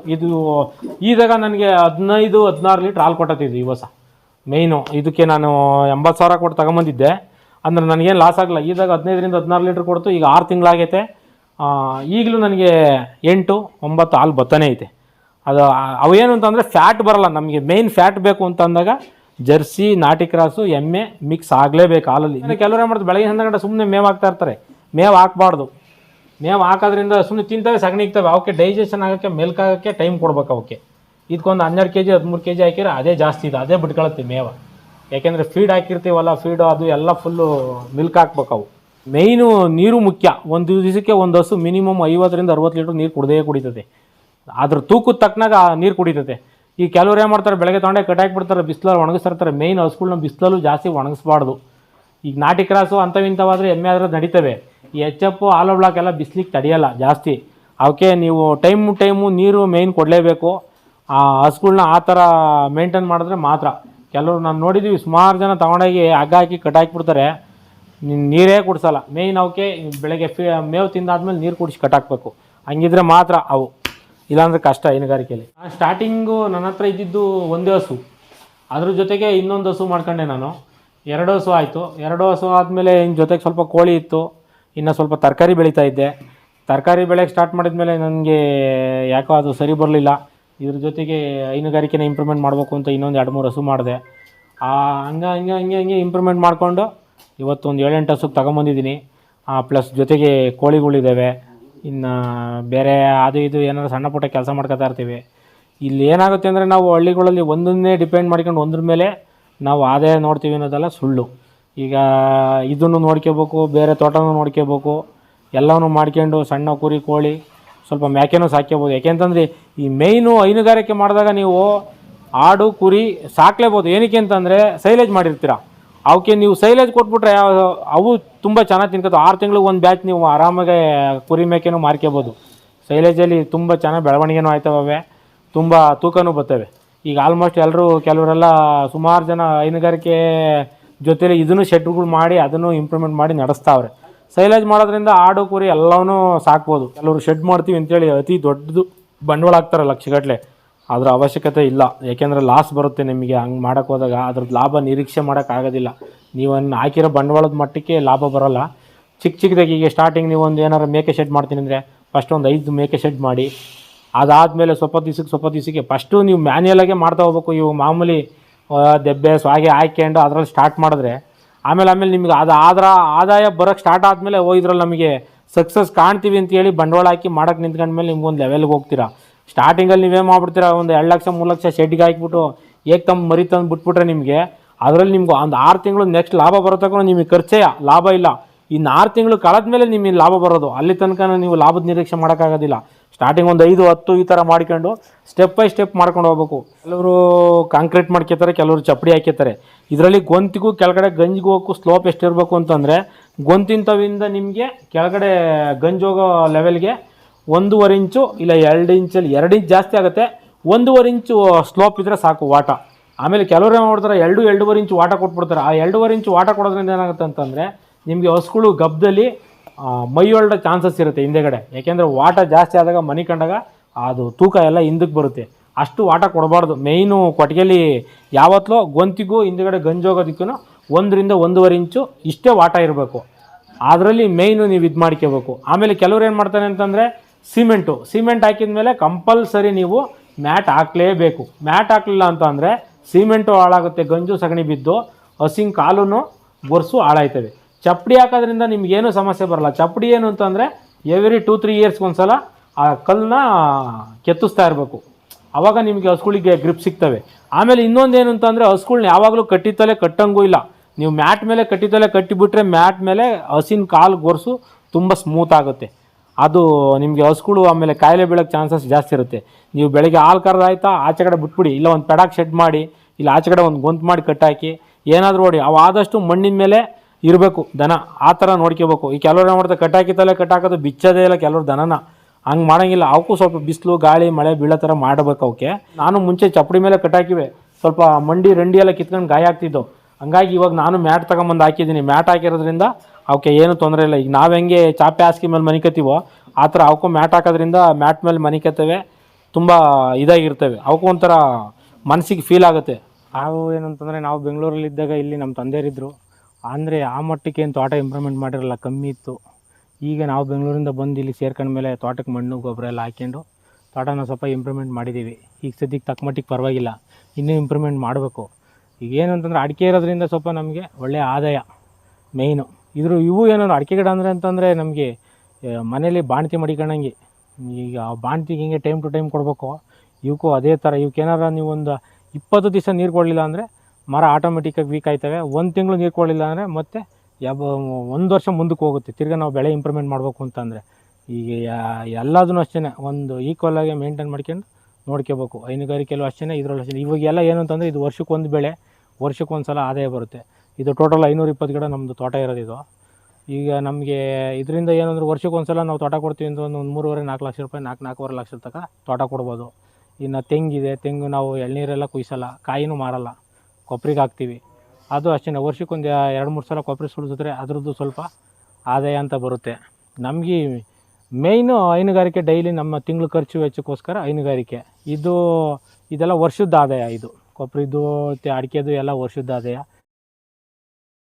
ಇದು ನನಗೆ ಹದಿನೈದು, ಹದಿನಾರು ಲೀಟ್ರ್ ಹಾಲು ಕೊಟ್ಟತ್ತಿದ್ದು ಈ ಹೊಸ. ಮೇಯ್ನು ಇದಕ್ಕೆ ನಾನು ಎಂಬತ್ತು ಸಾವಿರ ಕೊಟ್ಟು ತಗೊಂಬಂದಿದ್ದೆ. ಅಂದ್ರೆ ನನಗೇನು ಲಾಸ್ ಆಗಲ್ಲ ಈದಾಗ ಹದಿನೈದರಿಂದ ಹದಿನಾರು ಲೀಟ್ರ್ ಕೊಡ್ತು. ಈಗ ಆರು ತಿಂಗಳಾಗೈತೆ. ಈಗಲೂ ನನಗೆ ಎಂಟು, ಒಂಬತ್ತು ಹಾಲು ಬತ್ತಾನೆ ಐತೆ. ಅದು ಅವೇನು ಅಂತಂದರೆ ಫ್ಯಾಟ್ ಬರಲ್ಲ. ನಮಗೆ ಮೇಯ್ನ್ ಫ್ಯಾಟ್ ಬೇಕು ಅಂತಂದಾಗ ಜರ್ಸಿ, ನಾಟಿ ಕ್ರಾಸು, ಎಮ್ಮೆ ಮಿಕ್ಸ್ ಆಗಲೇಬೇಕು ಹಾಲಲ್ಲಿ. ಕೆಲವರು ಏನು ಮಾಡ್ತಾರೆ ಬೆಳಗ್ಗೆ ಹನ್ನೊಂದು ಗಂಟೆ ಸುಮ್ಮನೆ ಮೇವು ಹಾಕ್ತಾ ಇರ್ತಾರೆ. ಮೇವು ಹಾಕ್ಬಾರ್ದು. ಮೇವು ಹಾಕೋದ್ರಿಂದ ಸುಮ್ಮನೆ ತಿಂತವೆ, ಸಗಣಿ ಇಕ್ತವೆ. ಅವಕ್ಕೆ ಡೈಜೆಷನ್ ಆಗೋಕ್ಕೆ ಮಿಲ್ಕ್ ಆಗೋಕ್ಕೆ ಟೈಮ್ ಕೊಡ್ಬೇಕು ಅವಕ್ಕೆ. ಇದಕ್ಕೊಂದು ಹನ್ನೆರಡು ಕೆ ಜಿ ಹದಿಮೂರು ಕೆ ಜಿ ಹಾಕಿದ್ರೆ ಅದೇ ಜಾಸ್ತಿ ಇದೆ, ಅದೇ ಬಿಟ್ಕೊಳತ್ತೆ ಮೇವ. ಯಾಕೆಂದರೆ ಫೀಡ್ ಹಾಕಿರ್ತೀವಲ್ಲ ಫೀಡು ಅದು ಎಲ್ಲ ಫುಲ್ಲು ಮಿಲ್ಕ್ ಹಾಕ್ಬೇಕು ಅವು. ಮೇಯ್ನು ನೀರು ಮುಖ್ಯ. ಒಂದು ದಿವಸಕ್ಕೆ ಒಂದು ಹಸು ಮಿನಿಮಮ್ ಐವತ್ತರಿಂದ ಅರವತ್ತು ಲೀಟ್ರ್ ನೀರು ಕುಡ್ದೇ ಕುಡಿತದೆ. ಅದ್ರ ತೂಕದ ತಕ್ಕನಾಗ ನೀರು ಕುಡಿತದೆ. ಈ ಕೆಲವ್ರು ಏನು ಮಾಡ್ತಾರೆ, ಬೆಳಗ್ಗೆ ತೊಗೊಂಡೆ ಕಟ್ಟಾಕ್ಬಿಡ್ತಾರೆ ಬಿಸಿಲಲ್ಲಿ ಒಣಗಿಸ್ತಿರ್ತಾರೆ ಮೇಯ್ನ್ ಹಸುಗಳನ್ನ ಬಿಸಿಲಲ್ಲೂ ಜಾಸ್ತಿ ಒಣಗಿಸ್ಬಾರ್ದು. ಈಗ ನಾಟಿ ಕ್ರಾಸು ಅಂಥವಿಂಥವಾದರೆ ಎಮ್ಮೆ ಆದರೆ ನಡೀತವೆ. ಈ ಎಚ್ ಎಫ್ ಆಲೋ ಬ್ಲಾಕ್ ಎಲ್ಲ ಬಿಸ್ಲಿಗೆ ತಡೆಯಲ್ಲ, ಜಾಸ್ತಿ. ಅವಕ್ಕೆ ನೀವು ಟೈಮ್ ಟೈಮು ನೀರು ಮೇಯ್ನ್ ಕೊಡಲೇಬೇಕು. ಆ ಹಸುಗಳ್ನ ಆ ಥರ ಮೇಂಟೈನ್ ಮಾಡಿದ್ರೆ ಮಾತ್ರ. ಕೆಲವರು ನಾನು ನೋಡಿದ್ದೀವಿ ಸುಮಾರು ಜನ ತೊಗೊಂಡೋಗಿ ಹಗ್ಗ ಹಾಕಿ ಕಟ್ಟಾಕಿಬಿಡ್ತಾರೆ. ನೀರೇ ಕುಡಿಸಲ್ಲ. ಮೇಯ್ನ್ ಅವಕ್ಕೆ ಬೆಳಗ್ಗೆ ಫಿ, ಮೇವು ತಿಂದಾದ್ಮೇಲೆ ನೀರು ಕುಡಿಸಿ ಕಟ್ಟಾಕಬೇಕು. ಹಂಗಿದ್ರೆ ಮಾತ್ರ ಅವು. ಇಲ್ಲಾಂದ್ರೆ ಕಷ್ಟ ಹೈನುಗಾರಿಕೆಯಲ್ಲಿ ಸ್ಟಾರ್ಟಿಂಗು ನನ್ನ ಹತ್ರ ಇದ್ದಿದ್ದು ಒಂದೇ ಹಸು. ಅದ್ರ ಜೊತೆಗೆ ಇನ್ನೊಂದು ಹಸು ಮಾಡ್ಕೊಂಡೆ ನಾನು. ಎರಡು ಹಸು ಆಯಿತು. ಎರಡು ಹಸು ಆದಮೇಲೆ ಇನ್ನು ಜೊತೆಗೆ ಸ್ವಲ್ಪ ಕೋಳಿ ಇತ್ತು. ಇನ್ನು ಸ್ವಲ್ಪ ತರಕಾರಿ ಬೆಳೀತಾ ಇದ್ದೆ. ತರಕಾರಿ ಬೆಳೆಗೆ ಸ್ಟಾರ್ಟ್ ಮಾಡಿದ ಮೇಲೆ ನನಗೆ ಯಾಕೋ ಅದು ಸರಿ ಬರಲಿಲ್ಲ. ಇದ್ರ ಜೊತೆಗೆ ಹೈನುಗಾರಿಕೆನ ಇಂಪ್ರೂವ್ಮೆಂಟ್ ಮಾಡಬೇಕು ಅಂತ ಇನ್ನೊಂದು ಎರಡು ಮೂರು ಹಸು ಮಾಡಿದೆ. ಆ, ಹಂಗೆ ಹಂಗೆ ಹಂಗೆ ಹಂಗೆ ಇಂಪ್ರೂವ್ಮೆಂಟ್ ಮಾಡಿಕೊಂಡು ಇವತ್ತು ಒಂದು ಏಳೆಂಟು ಹಸುಗೆ ತಗೊಂಬಂದಿದ್ದೀನಿ. ಪ್ಲಸ್ ಜೊತೆಗೆ ಕೋಳಿಗಳಿದ್ದಾವೆ ಇನ್ನು ಬೇರೆ ಅದು ಇದು ಏನಾದ್ರು ಸಣ್ಣ ಪುಟ್ಟ ಕೆಲಸ ಮಾಡ್ಕೊತಾ ಇರ್ತೀವಿ. ಇಲ್ಲಿ ಏನಾಗುತ್ತೆ ಅಂದರೆ ನಾವು ಹಳ್ಳಿಗಳಲ್ಲಿ ಒಂದನ್ನೇ ಡಿಪೆಂಡ್ ಮಾಡ್ಕೊಂಡು ಒಂದ್ರ ಮೇಲೆ ನಾವು ಆದಾಯ ನೋಡ್ತೀವಿ ಅನ್ನೋದೆಲ್ಲ ಸುಳ್ಳು. ಈಗ ಇದನ್ನು ನೋಡ್ಕೋಬೇಕು, ಬೇರೆ ತೋಟನೂ ನೋಡ್ಕೋಬೇಕು ಎಲ್ಲವೂ ಮಾಡ್ಕೊಂಡು ಸಣ್ಣ ಕುರಿ, ಕೋಳಿ ಸ್ವಲ್ಪ ಮೇಕೆನೂ ಸಾಕ್ಕೋಬೋದು. ಯಾಕೆಂತಂದ್ರೆ ಈ ಮೇಯ್ನು ಹೈನುಗಾರಿಕೆ ಮಾಡಿದಾಗ ನೀವು ಆಡು, ಕುರಿ ಸಾಕ್ಲೇಬೋದು. ಏನಕ್ಕೆ ಅಂತಂದರೆ ಸೈಲೇಜ್ ಮಾಡಿರ್ತೀರ. ಅವಕ್ಕೆ ನೀವು ಸೈಲೇಜ್ ಕೊಟ್ಬಿಟ್ರೆ ಅವು ತುಂಬ ಚೆನ್ನಾಗಿ ತಿನ್ಕೋದು ಆರು ತಿಂಗಳಿಗೆ ಒಂದು ಬ್ಯಾಚ್ ನೀವು ಆರಾಮಾಗಿ ಕುರಿ ಮೇಕೆನೂ ಮಾರ್ಕೋಬೋದು. ಸೈಲೇಜಲ್ಲಿ ತುಂಬ ಚೆನ್ನಾಗಿ ಬೆಳವಣಿಗೆನೂ ಆಯ್ತವೆ, ತುಂಬ ತೂಕನೂ ಬರ್ತವೆ. ಈಗ ಆಲ್ಮೋಸ್ಟ್ ಎಲ್ಲರೂ ಕೆಲವರೆಲ್ಲ ಸುಮಾರು ಜನ ಹೈನುಗಾರಿಕೆ ಜೊತೆಲಿ ಇದನ್ನು ಶೆಡ್ಗಳು ಮಾಡಿ, ಅದನ್ನು ಇಂಪ್ರೂವ್ಮೆಂಟ್ ಮಾಡಿ ನಡೆಸ್ತಾವ್ರೆ. ಸೈಲೇಜ್ ಮಾಡೋದ್ರಿಂದ ಆಡು ಕುರಿ ಎಲ್ಲವೂ ಸಾಕ್ಬೋದು. ಕೆಲವರು ಶೆಡ್ ಮಾಡ್ತೀವಿ ಅಂತೇಳಿ ಅತಿ ದೊಡ್ಡದು ಬಂಡವಾಳ ಹಾಕ್ತಾರೆ ಲಕ್ಷಗಟ್ಟಲೆ ಅದರ ಅವಶ್ಯಕತೆ ಇಲ್ಲ. ಏಕೆಂದರೆ ಲಾಸ್ ಬರುತ್ತೆ ನಿಮಗೆ. ಹಂಗೆ ಮಾಡೋಕ್ಕೆ ಹೋದಾಗ ಅದ್ರದ್ದು ಲಾಭ ನಿರೀಕ್ಷೆ ಮಾಡೋಕ್ಕಾಗೋದಿಲ್ಲ ನೀವನ್ನು ಹಾಕಿರೋ ಬಂಡವಾಳದ ಮಟ್ಟಕ್ಕೆ ಲಾಭ ಬರೋಲ್ಲ. ಚಿಕ್ಕ ಚಿಕ್ಕದಾಗಿ ಈಗ ಸ್ಟಾರ್ಟಿಂಗ್ ನೀವು ಒಂದು ಏನಾರು ಮೇಕೆ ಶೆಡ್ ಮಾಡ್ತೀನಿ ಅಂದರೆ ಫಸ್ಟ್ ಒಂದು ಐದು ಮೇಕೆ ಶೆಡ್ ಮಾಡಿ. ಅದಾದಮೇಲೆ ಸ್ವಲ್ಪ ದಿವ್ಸಕ್ಕೆ ಸ್ವಲ್ಪ ದಿವಸಕ್ಕೆ ಫಸ್ಟು ನೀವು ಮ್ಯಾನ್ಯಲಾಗೆ ಮಾಡ್ತಾ ಹೋಗ್ಬೇಕು. ಇವು ಮಾಮೂಲಿ ದೆಬ್ಬೆ, ಸ್ವಾಗಿ ಹಾಕ್ಕೊಂಡು ಅದರಲ್ಲಿ ಸ್ಟಾರ್ಟ್ ಮಾಡಿದ್ರೆ, ಆಮೇಲೆ ಆಮೇಲೆ ನಿಮ್ಗೆ ಅದು ಆದ್ರ ಆದಾಯ ಬರೋಕ್ಕೆ ಸ್ಟಾರ್ಟ್ ಆದಮೇಲೆ ಓ ಇದ್ರಲ್ಲಿ ನಮಗೆ ಸಕ್ಸಸ್ ಕಾಣ್ತೀವಿ ಅಂತ ಹೇಳಿ ಬಂಡವಾಳ ಹಾಕಿ ಮಾಡಕ್ಕೆ ನಿಂತ್ಕೊಂಡ್ಮೇಲೆ ನಿಮ್ಗೆ ಒಂದು ಲೆವೆಲ್ಗೆ ಹೋಗ್ತೀರಾ. ಸ್ಟಾರ್ಟಿಂಗಲ್ಲಿ ನೀವೇ ಮಾಡ್ಬಿಡ್ತೀರಾ, ಒಂದು ಎರಡು ಲಕ್ಷ, ಮೂರು ಲಕ್ಷ ಶೆಡ್ಗೆ ಹಾಕ್ಬಿಟ್ಟು ಏಕ್ ತಮ್ಮ ಮರಿ ತಂದು ಬಿಟ್ಬಿಟ್ರೆ ನಿಮಗೆ, ಅದರಲ್ಲಿ ನಿಮ್ಗೆ ಒಂದು ಆರು ತಿಂಗಳು ನೆಕ್ಸ್ಟ್ ಲಾಭ ಬರೋತಕ್ಕ ನಿಮಗೆ ಖರ್ಚೇ ಲಾಭ ಇಲ್ಲ. ಇನ್ನು ಆರು ತಿಂಗಳು ಕಳೆದ ಮೇಲೆ ನಿಮಗೆ ಲಾಭ ಬರೋದು. ಅಲ್ಲಿ ತನಕ ನೀವು ಲಾಭದ ನಿರೀಕ್ಷೆ ಮಾಡೋಕ್ಕಾಗೋದಿಲ್ಲ ಸ್ಟಾರ್ಟಿಂಗ್ ಒಂದು ಐದು, ಹತ್ತು ಈ ಥರ ಮಾಡ್ಕೊಂಡು ಸ್ಟೆಪ್ ಬೈ ಸ್ಟೆಪ್ ಮಾಡ್ಕೊಂಡು ಹೋಗ್ಬೇಕು. ಕೆಲವರು ಕಾಂಕ್ರೀಟ್ ಮಾಡ್ಕೋತಾರೆ ಕೆಲವರು ಚಪ್ಪಡಿ ಹಾಕಿರ್ತಾರೆ ಇದರಲ್ಲಿ ಗೊಂತಿಗೂ ಕೆಳಗಡೆ ಗಂಜಿಗೂ ಹೋಗಕ್ಕೂ ಸ್ಲೋಪ್ ಎಷ್ಟಿರಬೇಕು ಅಂತಂದರೆ ಗೊಂತಿಂತವಿಂದ ನಿಮಗೆ ಕೆಳಗಡೆ ಗಂಜ್ ಹೋಗೋ ಲೆವೆಲ್ಗೆ ಒಂದೂವರೆ ಇಂಚು ಇಲ್ಲ ಎರಡು ಇಂಚಲ್ಲಿ ಎರಡು ಇಂಚ್ ಜಾಸ್ತಿ ಆಗುತ್ತೆ. ಒಂದೂವರೆ ಇಂಚು ಸ್ಲೋಪ್ ಇದ್ದರೆ ಸಾಕು ವಾಟ. ಆಮೇಲೆ ಕೆಲವರು ಏನು ಮಾಡ್ತಾರೆ, ಎರಡು, ಎರಡೂವರೆ ಇಂಚು ವಾಟ ಕೊಟ್ಬಿಡ್ತಾರೆ. ಆ ಎರಡೂವರೆ ಇಂಚು ವಾಟ ಕೊಡೋದ್ರಿಂದ ಏನಾಗುತ್ತೆ ಅಂತಂದರೆ ನಿಮಗೆ ಹಸುಗಳು ಗಬ್ಬದಲ್ಲಿ ಮೈ ಹೊಳ್ಡೋ ಚಾನ್ಸಸ್ ಇರುತ್ತೆ ಹಿಂದೆಗಡೆ. ಯಾಕೆಂದರೆ ವಾಟ ಜಾಸ್ತಿ ಆದಾಗ ಮನೆ ಕಂಡಾಗ ಅದು ತೂಕ ಎಲ್ಲ ಹಿಂದಕ್ಕೆ ಬರುತ್ತೆ. ಅಷ್ಟು ವಾಟ ಕೊಡಬಾರ್ದು. ಮೇಯ್ನು ಕೊಟ್ಟಿಗೆಲಿ ಯಾವತ್ತಲೂ ಗೊಂತಿಗೂ ಹಿಂದೆಗಡೆ ಗಂಜೋಗೋದಕ್ಕೂ ಒಂದರಿಂದ ಒಂದೂವರೆ ಇಂಚು ಇಷ್ಟೇ ವಾಟ ಇರಬೇಕು. ಅದರಲ್ಲಿ ಮೇಯ್ನು ನೀವು ಇದು ಮಾಡ್ಕೋಬೇಕು. ಆಮೇಲೆ ಕೆಲವ್ರು ಏನು ಮಾಡ್ತಾರೆ ಅಂತಂದರೆ ಸಿಮೆಂಟು ಸಿಮೆಂಟ್ ಹಾಕಿದ ಮೇಲೆ ಕಂಪಲ್ಸರಿ ನೀವು ಮ್ಯಾಟ್ ಹಾಕಲೇಬೇಕು. ಮ್ಯಾಟ್ ಹಾಕಲಿಲ್ಲ ಅಂತ ಅಂದರೆ ಸಿಮೆಂಟು ಹಾಳಾಗುತ್ತೆ, ಗಂಜು ಸಗಣಿ ಬಿದ್ದು ಹಸಿಂಗ್ ಕಾಲು ಗೊರ್ಸು ಹಾಳಾಯ್ತವೆ ಚಪ್ಪಡಿ ಹಾಕೋದ್ರಿಂದ ನಿಮಗೇನು ಸಮಸ್ಯೆ ಬರಲ್ಲ. ಚಪ್ಪಡಿ ಏನು ಅಂತಂದರೆ ಎವ್ರಿ ಟೂ ತ್ರೀ ಇಯರ್ಸ್ಗೆ ಒಂದ್ಸಲ ಆ ಕಲ್ಲನ್ನ ಕೆತ್ತಿಸ್ತಾ ಇರಬೇಕು. ಆವಾಗ ನಿಮಗೆ ಹಸುಗಳಿಗೆ ಗ್ರಿಪ್ ಸಿಗ್ತವೆ. ಆಮೇಲೆ ಇನ್ನೊಂದು ಏನು ಅಂತಂದರೆ ಹಸುಗಳ್ನ ಯಾವಾಗಲೂ ಕಟ್ಟಿತ್ತಲೇ ಕಟ್ಟಂಗೂ ಇಲ್ಲ. ನೀವು ಮ್ಯಾಟ್ ಮೇಲೆ ಕಟ್ಟಿತಲೇ ಕಟ್ಟಿಬಿಟ್ರೆ ಮ್ಯಾಟ್ ಮೇಲೆ ಹಸಿನ ಕಾಲು ಗೊರ್ಸು ತುಂಬ ಸ್ಮೂತ್ ಆಗುತ್ತೆ. ಅದು ನಿಮಗೆ ಹಸುಗಳು ಆಮೇಲೆ ಕಾಯಿಲೆ ಬೀಳೋಕ್ಕೆ ಚಾನ್ಸಸ್ ಜಾಸ್ತಿ ಇರುತ್ತೆ. ನೀವು ಬೆಳಗ್ಗೆ ಹಾಲು ಕರೆದಾಯ್ತಾ ಆಚೆ ಕಡೆ ಬಿಟ್ಬಿಡಿ. ಇಲ್ಲ ಒಂದು ಪೆಡಾಕ್ ಶೆಡ್ ಮಾಡಿ, ಇಲ್ಲ ಆಚೆ ಕಡೆ ಒಂದು ಗೊಂತು ಮಾಡಿ ಕಟ್ಟಾಕಿ, ಏನಾದರೂ ನೋಡಿ ಅವು ಆದಷ್ಟು ಮಣ್ಣಿನ ಮೇಲೆ ಇರಬೇಕು, ದನ, ಆ ಥರ ನೋಡ್ಕೋಬೇಕು. ಈ ಕೆಲವ್ರು ಏನು ಮಾಡ್ತಾರೆ ಕಟ್ಟಾಕಿತಲೇ ಕಟ್ಟಾಕೋದು, ಬಿಚ್ಚೋದೇ ಇಲ್ಲ ಕೆಲವ್ರು ದನನ. ಹಂಗೆ ಮಾಡೋಂಗಿಲ್ಲ. ಅವಕ್ಕೂ ಸ್ವಲ್ಪ ಬಿಸಿಲು, ಗಾಳಿ, ಮಳೆ ಬೀಳೋ ಥರ ಮಾಡಬೇಕು ಅವಕ್ಕೆ ನಾನು ಮುಂಚೆ ಚಪ್ಪಡಿ ಮೇಲೆ ಕಟ್ಟಾಕಿವೆ. ಸ್ವಲ್ಪ ಮಂಡಿ, ರಂಡಿ ಎಲ್ಲ ಕಿತ್ಕೊಂಡು ಗಾಯ ಆಗ್ತಿದ್ದವು. ಹಂಗಾಗಿ ಇವಾಗ ನಾನು ಮ್ಯಾಟ್ ತಗೊಂಬಂದು ಹಾಕಿದ್ದೀನಿ. ಮ್ಯಾಟ್ ಹಾಕಿರೋದ್ರಿಂದ ಅವಕ್ಕೆ ಏನು ತೊಂದರೆ ಇಲ್ಲ. ಈಗ ನಾವು ಹೆಂಗೆ ಚಾಪೆ ಹಾಸಿಗೆ ಮೇಲೆ ಮನಿಕತ್ತೀವೋ, ಆ ಥರ ಅವಕ್ಕೂ ಮ್ಯಾಟ್ ಹಾಕೋದ್ರಿಂದ ಮ್ಯಾಟ್ ಮೇಲೆ ಮನಿಕತ್ತವೆ. ತುಂಬ ಇದಾಗಿರ್ತವೆ. ಅವಕ್ಕೂ ಒಂಥರ ಮನಸ್ಸಿಗೆ ಫೀಲ್ ಆಗುತ್ತೆ. ನಾವು ಏನಂತಂದರೆ, ನಾವು ಬೆಂಗಳೂರಲ್ಲಿ ಇದ್ದಾಗ ಇಲ್ಲಿ ನಮ್ಮ ತಂದೆಯರಿದ್ದರು ಅಂದರೆ ಆ ಮಟ್ಟಕ್ಕೆ ಏನು ತೋಟ ಇಂಪ್ರೂವ್ಮೆಂಟ್ ಮಾಡಿರಲ್ಲ, ಕಮ್ಮಿ ಇತ್ತು. ಈಗ ನಾವು ಬೆಂಗಳೂರಿಂದ ಬಂದು ಇಲ್ಲಿ ಸೇರ್ಕೊಂಡ ಮೇಲೆ ತೋಟಕ್ಕೆ ಮಣ್ಣು, ಗೊಬ್ಬರ ಎಲ್ಲ ಹಾಕ್ಕೊಂಡು ತೋಟನ ಸ್ವಲ್ಪ ಇಂಪ್ರೂವ್ಮೆಂಟ್ ಮಾಡಿದ್ದೀವಿ ಈಗ ಸದ್ಯಕ್ಕೆ ತಕ್ಕ ಮಟ್ಟಿಗೆ ಪರವಾಗಿಲ್ಲ. ಇನ್ನೂ ಇಂಪ್ರೂವ್ಮೆಂಟ್ ಮಾಡಬೇಕು. ಈಗ ಏನು ಅಂತಂದರೆ ಅಡಿಕೆ ಇರೋದ್ರಿಂದ ಸ್ವಲ್ಪ ನಮಗೆ ಒಳ್ಳೆಯ ಆದಾಯ ಮೇಯ್ನು ಇದ್ರ ಇವು ಏನಾದ್ರು ಅಡಿಕೆ ಗಿಡ ಅಂದರೆ ಅಂತಂದರೆ ನಮಗೆ ಮನೇಲಿ ಬಾಣ್ತಿ ಮಡಿಕೊಂಡಂಗೆ ಈಗ ಆ ಬಾಣ್ತಿಗೆ ಹಿಂಗೆ ಟೈಮ್ ಟು ಟೈಮ್ ಕೊಡಬೇಕು. ಇವಕ್ಕೂ ಅದೇ ಥರ ನೀವು ಒಂದು ಇಪ್ಪತ್ತು ದಿವಸ ನೀರು ಕೊಡಲಿಲ್ಲ ಅಂದರೆ ಮರ ಆಟೋಮೆಟಿಕ್ಕಾಗಿ ವೀಕ್ ಆಯ್ತವೆ. ಒಂದು ತಿಂಗಳು ನೀರು ಕೊಡಲಿಲ್ಲ ಅಂದರೆ ಮತ್ತೆ ಯಾವ ಒಂದು ವರ್ಷ ಮುಂದಕ್ಕೆ ಹೋಗುತ್ತೆ. ತಿರ್ಗಿ ನಾವು ಬೆಳೆ ಇಂಪ್ರೂವ್ಮೆಂಟ್ ಮಾಡಬೇಕು ಅಂತಂದರೆ ಈಗ ಎಲ್ಲದೂ ಅಷ್ಟೇ ಒಂದು ಈಕ್ವಲ್ ಆಗಿ ಮೇಂಟೈನ್ ಮಾಡ್ಕೊಂಡು ನೋಡ್ಕೋಬೇಕು. ಹೈನುಗಾರಿಕೆಯಲ್ಲೂ ಅಷ್ಟೇ ಇದರಲ್ಲೂ ಅಷ್ಟೇ ಇವಾಗೆಲ್ಲ ಏನು ಅಂತಂದರೆ ಇದು ವರ್ಷಕ್ಕೆ ಒಂದು ಬೆಳೆ, ವರ್ಷಕ್ಕೆ ಒಂದು ಸಲ ಆದಾಯ ಬರುತ್ತೆ. ಇದು ಟೋಟಲ್ ಐನೂರು ಇಪ್ಪತ್ತು ಗಿಡ ನಮ್ಮದು ತೋಟ ಇರೋದು ಇದು. ಈಗ ನಮಗೆ ಇದರಿಂದ ಏನಂದ್ರೆ ವರ್ಷಕ್ಕೆ ಒಂದು ಸಲ ನಾವು ತೋಟ ಕೊಡ್ತೀವಿ ಅಂದರೆ ಒಂದು ಒಂದು ಮೂರುವರೆ, ನಾಲ್ಕು ಲಕ್ಷ ರೂಪಾಯಿ, ನಾಲ್ಕು, ನಾಲ್ಕೂವರೆ ಲಕ್ಷದ ತನಕ ತೋಟ ಕೊಡ್ಬೋದು. ಇನ್ನು ತೆಂಗಿದೆ. ತೆಂಗು ನಾವು ಎಳ್ನೀರೆಲ್ಲ ಕುಯ್ಸಲ್ಲ. ಕಾಯಿನೂ ಮಾರಲ್ಲ. ಕೊಬ್ಬರಿಗೆ ಹಾಕ್ತೀವಿ. ಅದು ಅಷ್ಟೇ ವರ್ಷಕ್ಕೊಂದು ಎರಡು ಮೂರು ಸಲ ಕೊಬ್ಬರಿ ಸುಳಿಸಿದ್ರೆ ಅದರದ್ದು ಸ್ವಲ್ಪ ಆದಾಯ ಅಂತ ಬರುತ್ತೆ. ನಮಗೆ ಮೇಯ್ನು ಹೈನುಗಾರಿಕೆ ಡೈಲಿ ನಮ್ಮ ತಿಂಗಳು ಖರ್ಚು ವೆಚ್ಚಕ್ಕೋಸ್ಕರ ಹೈನುಗಾರಿಕೆ. ಇದು, ಇದೆಲ್ಲ ವರ್ಷದ ಆದಾಯ ಇದು. ಕೊಬ್ಬರಿದು ಮತ್ತು ಅಡಿಕೆದು ಎಲ್ಲ ವರ್ಷದ ಆದಾಯ.